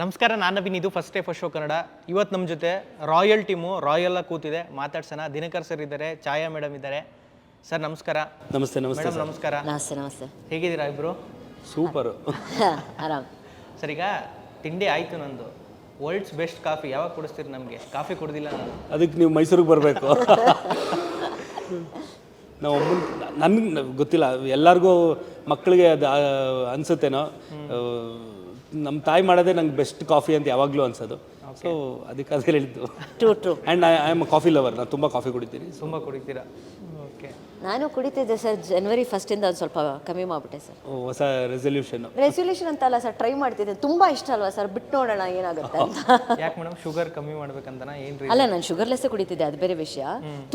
ನಮಸ್ಕಾರ ನಾನು ನವೀನ್ ಇದು first day first show Kannada. ಇವತ್ತು ನಮ್ಮ ಜೊತೆ ರಾಯಲ್ ಟೀಮು ರಾಯಲ್ ಆಗಿ ಕೂತಿದೆ. ಮಾತಾಡ್ಸೋಣ. ದಿನಕರ್ ಸರ್ ಇದ್ದಾರೆ ಛಾಯಾ ಮೇಡಮ್ ಇದ್ದಾರೆ. ಸರ್ ನಮಸ್ಕಾರ. ನಮಸ್ತೆ ನಮಸ್ತೆ ಮೇಡಮ್ ನಮಸ್ಕಾರ. ನಮಸ್ತೆ ನಮಸ್ತೆ. ಹೇಗಿದ್ದೀರಾ ಇಬ್ಬರು ಸೂಪರು. ಆರಾಮ್. ಸರ್ ಈಗ ತಿಂಡಿ ಆಯಿತು ನಂದು. ವರ್ಲ್ಡ್ಸ್ ಬೆಸ್ಟ್ ಕಾಫಿ ಯಾವಾಗ ಕುಡಿಸ್ತೀರಿ ನಮಗೆ? ಕಾಫಿ ಕುಡ್ದಿಲ್ಲ ನಾನು. ಅದಕ್ಕೆ ನೀವು ಮೈಸೂರಿಗೆ ಬರಬೇಕು. ನಾವು ಒಬ್ಬನ ನನ್ಗೆ ಗೊತ್ತಿಲ್ಲ. ಎಲ್ಲರಿಗೂ ಮಕ್ಕಳಿಗೆ ಅದು ಅನ್ಸುತ್ತೇನೋ. ನಮ್ಮ ತಾಯಿ ಮಾಡೋದೇ ನಂಗೆ ಬೆಸ್ಟ್ ಕಾಫಿ ಅಂತ ಯಾವಾಗಲೂ ಅನ್ಸೋದು. ಸೊ ಅದಕ್ಕೆ ಅದೇ ಹೇಳಿದ್ದು true true and I am coffee lover ನಾನು ತುಂಬ ಕಾಫಿ ಕುಡಿತೀನಿ. ತುಂಬ ಕುಡಿತೀರಾ? ನಾನು ಕುಡಿತಿದ್ದೆ ಸರ್ ಜನವರಿ ಫಸ್ಟಿಂದ ಒಂದು ಸ್ವಲ್ಪ ಕಮ್ಮಿ ಮಾಡಿಬಿಟ್ಟೆ ಸರ್. ಹೊಸ ರೆಸೊಲ್ಯೂಷನ್ ರೆಸೊಲ್ಯೂಷನ್ ಅಂತ ಅಲ್ಲ ಸರ್ ಟ್ರೈ ಮಾಡ್ತಿದ್ದೆ. ತುಂಬ ಇಷ್ಟ ಅಲ್ವಾ ಸರ್ ಬಿಟ್ಟು ನೋಡೋಣ ಏನಾಗುತ್ತೆ ಅಂತ. ಯಾಕೆ ಮೇಡಮ್ ಶುಗರ್ ಕಮ್ಮಿ ಮಾಡ್ಬೇಕಂತ ಏನು ರೀ ಅಲ್ಲ ನಾನು ಶುಗರ್ಲೆಸ್ಸೇ ಕುಡಿತಿದ್ದೆ ಅದು ಬೇರೆ ವಿಷಯ.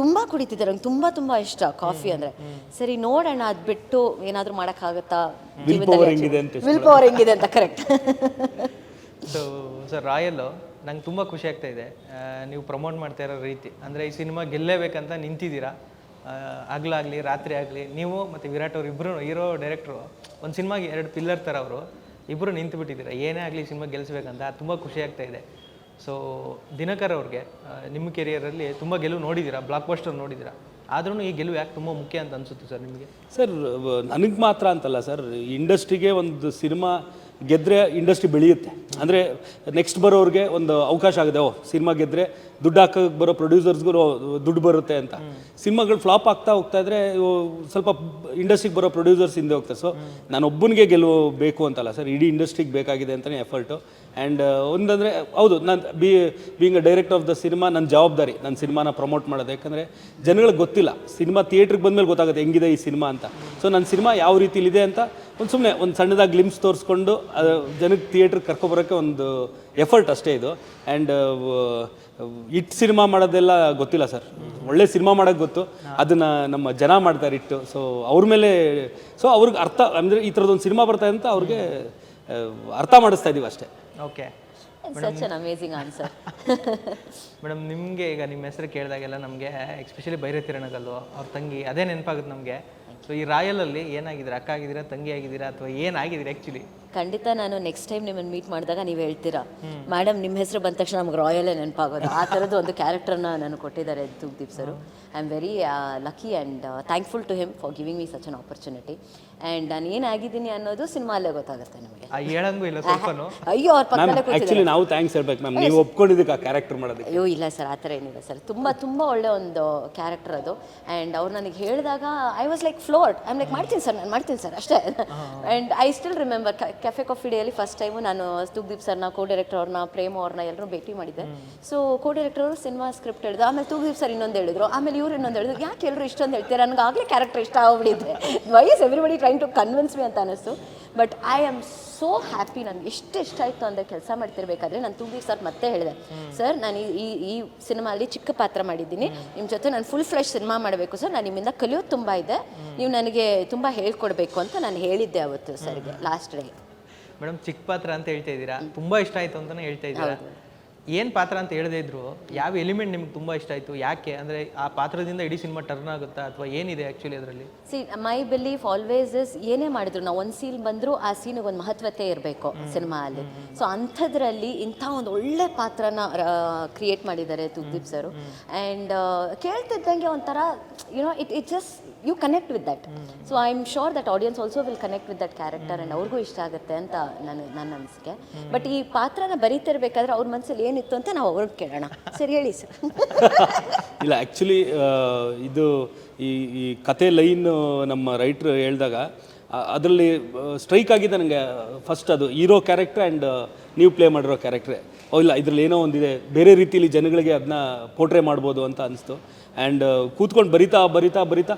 ತುಂಬಾ ಕುಡಿತಿದ್ದೆ ನಂಗೆ ತುಂಬಾ ತುಂಬಾ ಇಷ್ಟ ಕಾಫಿ ಅಂದ್ರೆ. ಸರಿ ನೋಡೋಣ ಅದ್ ಬಿಟ್ಟು ಏನಾದ್ರೂ ಮಾಡಕ್ಕಾಗತ್ತಾ? ಹೆಂಗಿದೆ ಅಂತ ವಿಲ್ ಪವರ್ ಹೆಂಗಿದೆ ಅಂತ ಕರೆಕ್ಟ್ ಸೊ ಸರ್ ರಾಯಲ್ ನಂಗೆ ತುಂಬ ಖುಷಿ ಆಗ್ತಾ ಇದೆ. ಆ, ನೀವು ಪ್ರಮೋಟ್ ಮಾಡ್ತಾ ಇರೋ ರೀತಿ. ಅಂದರೆ ಈ ಸಿನಿಮಾ ಗೆಲ್ಲೇಬೇಕಂತ ನಿಂತಿದ್ದೀರಾ? ಹಗ್ಲಾಗ್ಲಿ ರಾತ್ರಿ ಆಗಲಿ, ನೀವು ಮತ್ತು ವಿರಾಟ್ ಅವ್ರು ಇಬ್ಬರು ಹೀರೋ ಡೈರೆಕ್ಟ್ರು ಒಂದು ಸಿನಿಮಾಗೆ ಎರಡು ಪಿಲ್ಲರ್ ಥರ ಅವರು ಇಬ್ಬರು ನಿಂತು ಬಿಟ್ಟಿದ್ದೀರಾ ಏನೇ ಆಗಲಿ ಸಿನಿಮಾ ಗೆಲ್ಲಿಸ್ಬೇಕಂತ ತುಂಬ ಆಗ್ತಾ ಇದೆ. ಸೊ ದಿನಕರ್ ಅವ್ರಿಗೆ ನಿಮ್ಮ ಕೆರಿಯರಲ್ಲಿ ತುಂಬ ಗೆಲುವು ನೋಡಿದ್ದೀರಾ? ಬ್ಲಾಕ್ ಬಸ್ಟರ್ ನೋಡಿದ್ದೀರಾ? ಆದ್ರೂ ಈ ಗೆಲುವು ಯಾಕೆ ತುಂಬ ಮುಖ್ಯ ಅಂತ ಅನಿಸುತ್ತೆ ಸರ್ ನಿಮಗೆ? ಸರ್ ನನಗೆ ಮಾತ್ರ ಅಂತಲ್ಲ ಸರ್ ಇಂಡಸ್ಟ್ರಿಗೆ ಒಂದು ಸಿನಿಮಾ ಗೆದ್ದರೆ ಇಂಡಸ್ಟ್ರಿ ಬೆಳೆಯುತ್ತೆ. ಅಂದರೆ ನೆಕ್ಸ್ಟ್ ಬರೋರಿಗೆ ಒಂದು ಅವಕಾಶ ಆಗಿದೆ ಓ, ಸಿನಿಮಾ ಗೆದ್ದರೆ ದುಡ್ಡು ಹಾಕೋಕೆ ಬರೋ ಪ್ರೊಡ್ಯೂಸರ್ಸ್ಗೂ ದುಡ್ಡು ಬರುತ್ತೆ ಅಂತ. ಸಿನಿಮಾಗಳು ಫ್ಲಾಪ್ ಆಗ್ತಾ ಹೋಗ್ತಾ ಇದ್ರೆ ಸ್ವಲ್ಪ ಇಂಡಸ್ಟ್ರಿಗೆ ಬರೋ ಪ್ರೊಡ್ಯೂಸರ್ಸ್ ಹಿಂದೆ ಹೋಗ್ತಾರೆ. ಸೊ ನಾನು ಒಬ್ಬನಿಗೆ ಗೆಲುವು ಬೇಕು ಅಂತಲ್ಲ ಸರ್, ಇಡೀ ಇಂಡಸ್ಟ್ರಿಗೆ ಬೇಕಾಗಿದೆ ಅಂತಲೇ ಎಫರ್ಟು ಆ್ಯಂಡ್ ಒಂದಂದರೆ, ಹೌದು, ನಾನು, be being a director of the cinema ನನ್ನ ಜವಾಬ್ದಾರಿ ನನ್ನ ಸಿನಿಮಾನ ಪ್ರಮೋಟ್ ಮಾಡೋದು. ಯಾಕಂದರೆ, ಜನಗಳಿಗೆ ಗೊತ್ತಿಲ್ಲ, ಸಿನಿಮಾ ಥಿಯೇಟ್ರಿಗೆ ಬಂದಮೇಲೆ ಗೊತ್ತಾಗುತ್ತೆ, ಹೆಂಗಿದೆ ಈ ಸಿನಿಮಾ ಅಂತ. ಸೊ ನನ್ನ ಸಿನಿಮಾ ಯಾವ ರೀತಿಲಿದೆ ಅಂತ, ಒಂದು ಸುಮ್ಮನೆ ಒಂದು ಸಣ್ಣದಾಗಿ ಗ್ಲಿಮ್ಸ್ ತೋರಿಸ್ಕೊಂಡು ಅದು ಜನಕ್ಕೆ ಥಿಯೇಟ್ರಿಗೆ ಕರ್ಕೊಬರೋಕ್ಕೆ ಒಂದು ಎಫರ್ಟ್ ಅಷ್ಟೇ ಇದು. ಆ್ಯಂಡ್ ಇಟ್ ಸಿನಿಮಾ ಮಾಡೋದೆಲ್ಲ ಗೊತ್ತಿಲ್ಲ ಸರ್. ಒಳ್ಳೆ ಸಿನಿಮಾ ಮಾಡೋಕ್ಕೆ ಗೊತ್ತು. ಅದನ್ನು ನಮ್ಮ ಜನ ಮಾಡ್ತಾರೆ ಇಟ್ಟು. ಸೊ ಅವ್ರ ಮೇಲೆ ಸೊ ಅವ್ರಿಗೆ ಅರ್ಥ, ಅಂದರೆ ಈ ಥರದೊಂದು ಸಿನಿಮಾ ಬರ್ತಾ ಅಂತ ಅವ್ರಿಗೆ ಅರ್ಥ ಮಾಡಿಸ್ತಾ ಇದ್ದೀವಿ ಅಷ್ಟೇ. Okay such an amazing answer madam ನಿಮಗೆ ಈಗ ನಿಮ್ಮ ಹೆಸರು ಕೇಳಿದಾಗೆಲ್ಲ ನಮಗೆ ಎಸ್ಪೆಷಲಿ ಬೈರತಿರಣಗಲ್ಲು ಅವ್ರ ತಂಗಿ ಅದೇ ನೆನಪಾಗುತ್ತೆ ನಮಗೆ. ಸೊ ಈ ರಾಯಲಲ್ಲಿ ಏನಾಗಿದ್ದೀರಾ? ಅಕ್ಕ ಆಗಿದ್ದೀರಾ? ತಂಗಿ ಆಗಿದ್ದೀರಾ? ಅಥವಾ ಏನಾಗಿದ್ದೀರಾ ಆ್ಯಕ್ಚುಲಿ ಖಂಡಿತ ನಾನು ನೆಕ್ಸ್ಟ್ ಟೈಮ್ ನಿಮ್ಮನ್ನು ಮೀಟ್ ಮಾಡಿದಾಗ ನೀವು ಹೇಳ್ತೀರಾ? ಮೇಡಮ್ ನಿಮ್ಮ ಹೆಸರು ಬಂದ ತಕ್ಷಣ ನಮ್ಗೆ ರಾಯಲೇ ನೆನಪಾಗೋದು. ಆ ಥರದ್ದು ಒಂದು ಕ್ಯಾರೆಕ್ಟರ್ನ ನಾನು ಕೊಟ್ಟಿದ್ದಾರೆ Deep sir. I am very lucky and thankful to him for giving me such an opportunity and ನಾನು ಏನಾಗಿದ್ದೀನಿ ಅನ್ನೋದು ಸಿನಿಮಾಲ್ಲೇ ಗೊತ್ತಾಗುತ್ತೆ ನಿಮಗೆ. ಹೇಳಂಗೂ ಇಲ್ಲ ಸ್ವಲ್ಪನೂ? ಅಯ್ಯೋ ಅವ್ರ ಪಕ್ಕದಲ್ಲಿ ಆ್ಯಕ್ಚುಲಿ ನಾವು ಥ್ಯಾಂಕ್ಸ್ ಹೇಳ್ಬೇಕು ಮ್ಯಾಮ್ ನೀವು ಒಪ್ಕೊಂಡಿದ್ದಕ್ಕೆ ಆ ಕ್ಯಾರೆಕ್ಟರ್ ಮಾಡೋದಕ್ಕೆ. ಅಯ್ಯೋ ಇಲ್ಲ ಸರ್ ಆ ಥರ ಏನಿಲ್ಲ ಸರ್. ತುಂಬ ತುಂಬ ಒಳ್ಳೆ ಒಂದು ಕ್ಯಾರೆಕ್ಟರ್ ಅದು. ಆ್ಯಂಡ್ ಅವ್ರು ನನಗೆ ಹೇಳಿದಾಗ I was like floored I like ಮಾಡ್ತೀನಿ ಸರ್ ನಾನು ಮಾಡ್ತೀನಿ ಸರ್ ಅಷ್ಟೇ. And I still remember cafe coffee ಡೇಯಲ್ಲಿ first time ನಾನು ತುಗ್ದೀಪ್ ಸರ್ನ ಕೋ ಡೈರೆಕ್ಟರ್ ಅವ್ರನ್ನ ಪ್ರೇಮ ಅವ್ರನ್ನ ಎಲ್ಲರೂ ಭೇಟಿ ಮಾಡಿದ್ದೆ. ಸೊ ಕೋ ಡೈರೆಕ್ಟರ್ ಅವರು ಸಿನಿಮಾ ಸ್ಕ್ರಿಪ್ಟ್ ಹೇಳಿದ್ರು. ಆಮೇಲೆ ತುಗ್ದೀಪ್ ಸರ್ ಇನ್ನೊಂದು ಹೇಳಿದ್ರು. ಆಮೇಲೆ ಇವ್ರು ಇನ್ನೊಂದು ಹೇಳಿದ್ರು. ಯಾಕೆ ಎಲ್ಲರೂ ಇಷ್ಟೊಂದು ಹೇಳ್ತಾರೆ? ನನಗೆ ಆಗಲೇ ಕ್ಯಾರೆಕ್ಟರ್ ಇಷ್ಟ ಆಗ್ಬಿಟ್ಟಿದೆ. Why is everybody trying to convince me ಅಂತ ಅನಿಸ್ತು. But I am so happy ನನಗೆ ಎಷ್ಟು ಇಷ್ಟ ಆಯಿತು ಅಂದರೆ ಕೆಲಸ ಮಾಡ್ತಿರ್ಬೇಕಾದ್ರೆ ನಾನು ತುಂಬಿ ಸರ್ ಮತ್ತೆ ಹೇಳಿದೆ. ಸರ್ ನಾನು ಈ- ಈ ಈ ಸಿನಿಮಾಲಿ ಚಿಕ್ಕ ಪಾತ್ರ ಮಾಡಿದ್ದೀನಿ. ನಿಮ್ಮ ಜೊತೆ ನಾನು ಫುಲ್ ಫ್ರೆಶ್ ಸಿನಿಮಾ ಮಾಡಬೇಕು ಸರ್ ನಾನು ನಿಮ್ಮಿಂದ ಕಲಿಯೋದು ತುಂಬ ಇದೆ. ನೀವು ನನಗೆ ತುಂಬ ಹೇಳ್ಕೊಡ್ಬೇಕು ಅಂತ ನಾನು ಹೇಳಿದ್ದೆ ಅವತ್ತು ಸರ್ಗೆ ಲಾಸ್ಟ್ ಡೇ ಮೇಡಮ್ ಚಿಕ್ಕ ಪಾತ್ರ ಅಂತ ಹೇಳ್ತಾ ಇದ್ದೀರಾ? ತುಂಬ ಇಷ್ಟ ಆಯಿತು ಅಂತಲೇ ಹೇಳ್ತಾ ಇದ್ದೀರಾ? ಏನು ಪಾತ್ರ ಅಂತ ಹೇಳದೇ ಇದ್ರು ಯಾವ ಎಲಿಮೆಂಟ್ ನಿಮ್ಗೆ ತುಂಬ ಇಷ್ಟ ಆಯಿತು ಯಾಕೆ? ಅಂದರೆ ಆ ಪಾತ್ರದಿಂದ ಇಡೀ ಸಿನಿಮಾ ಟರ್ನ್ ಆಗುತ್ತಾ ಅಥವಾ ಏನಿದೆ ಆ್ಯಕ್ಚುಲಿ ಅದರಲ್ಲಿ? See my belief always is ಏನೇ ಮಾಡಿದ್ರು ನಾವು ಒಂದು ಸೀನ್ ಬಂದರೂ ಆ ಸೀನಿಗೆ ಒಂದು ಮಹತ್ವತೆ ಇರಬೇಕು ಸಿನಿಮಾ ಅಲ್ಲಿ ಸೊ ಅಂಥದ್ರಲ್ಲಿ ಇಂಥ ಒಂದು ಒಳ್ಳೆ ಪಾತ್ರನ ಕ್ರಿಯೇಟ್ ಮಾಡಿದ್ದಾರೆ ತುಗ್ದೀಪ್ ಸರು. ಆ್ಯಂಡ್ ಕೇಳ್ತಿದ್ದಂಗೆ ಒಂಥರ you know it it just you connect with that so I am sure that audience also will connect with that character and ಅವ್ರಿಗೂ ಇಷ್ಟ ಆಗುತ್ತೆ ಅಂತ ನನ್ನ ನನ್ನ ಅನಿಸಿಕೆ. ಬಟ್ ಈ ಪಾತ್ರನ ಬರೀತಿರ್ಬೇಕಾದ್ರೆ ಅವ್ರ ಮನಸ್ಸಲ್ಲಿ ಏನಿತ್ತು ಅಂತ ನಾವು ಅವ್ರಿಗೆ ಕೇಳೋಣ. ಸರಿ ಹೇಳಿ ಸರ್. ಇಲ್ಲ ಆ್ಯಕ್ಚುಲಿ ಇದು ಈ ಈ ಕತೆ ಲೈನ್ ನಮ್ಮ ರೈಟ್ರು ಹೇಳಿದಾಗ ಅದರಲ್ಲಿ ಸ್ಟ್ರೈಕ್ ಆಗಿದೆ ನನಗೆ ಫಸ್ಟ್ ಅದು ಹೀರೋ ಕ್ಯಾರೆಕ್ಟ್ರ್ ಆ್ಯಂಡ್ ನೀವು ಪ್ಲೇ ಮಾಡಿರೋ ಕ್ಯಾರೆಕ್ಟ್ರೆ ಓ ಇಲ್ಲ ಇದರಲ್ಲಿ ಏನೋ ಒಂದಿದೆ ಬೇರೆ ರೀತಿಯಲ್ಲಿ ಜನಗಳಿಗೆ ಅದನ್ನ ಪೋರ್ಟ್ರೇ ಮಾಡ್ಬೋದು ಅಂತ ಅನಿಸ್ತು. ಆ್ಯಂಡ್ ಕೂತ್ಕೊಂಡು ಬರಿತಾ ಬರಿತಾ ಬರಿತಾ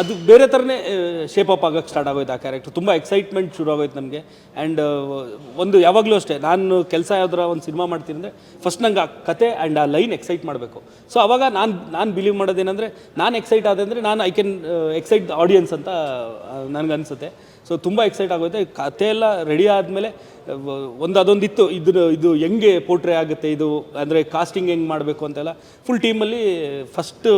ಅದು ಬೇರೆ ಥರನೇ ಶೇಪ್ ಅಪ್ ಆಗೋಕ್ಕೆ ಸ್ಟಾರ್ಟ್ ಆಗೋಯ್ತು ಆ ಕ್ಯಾರೆಕ್ಟರ್ ತುಂಬ ಎಕ್ಸೈಟ್ಮೆಂಟ್ ಶುರು ಆಗೋಯ್ತು ನಮಗೆ. ಆ್ಯಂಡ್ ಒಂದು ಯಾವಾಗಲೂ ಅಷ್ಟೇ, ನಾನು ಕೆಲಸ ಯಾವ್ದಾರ ಒಂದು ಸಿನಿಮಾ ಮಾಡ್ತೀನಿ ಅಂದರೆ ಫಸ್ಟ್ ನಂಗೆ ಆ ಕತೆ ಆ್ಯಂಡ್ ಆ ಲೈನ್ ಎಕ್ಸೈಟ್ ಮಾಡಬೇಕು. ಸೊ ಅವಾಗ ನಾನು ನಾನು ಬಿಲೀವ್ ಮಾಡೋದೇನೆಂದರೆ, ನಾನು ಎಕ್ಸೈಟ್ ಆದರೆ ನಾನು ಐ ಕ್ಯಾನ್ ಎಕ್ಸೈಟ್ ಆಡಿಯನ್ಸ್ ಅಂತ ನನಗನ್ಸುತ್ತೆ. ಸೊ ತುಂಬ ಎಕ್ಸೈಟ್ ಆಗುತ್ತೆ ಕತೆ ಎಲ್ಲ ರೆಡಿ ಆದಮೇಲೆ ಒಂದು ಅದೊಂದಿತ್ತು. ಇದು ಇದು ಹೆಂಗೆ ಪೋರ್ಟ್ರೇ ಆಗುತ್ತೆ ಇದು? ಅಂದರೆ ಕಾಸ್ಟಿಂಗ್ ಹೆಂಗೆ ಮಾಡಬೇಕು ಅಂತೆಲ್ಲ. ಫುಲ್ ಟೀಮಲ್ಲಿ ಫಸ್ಟ್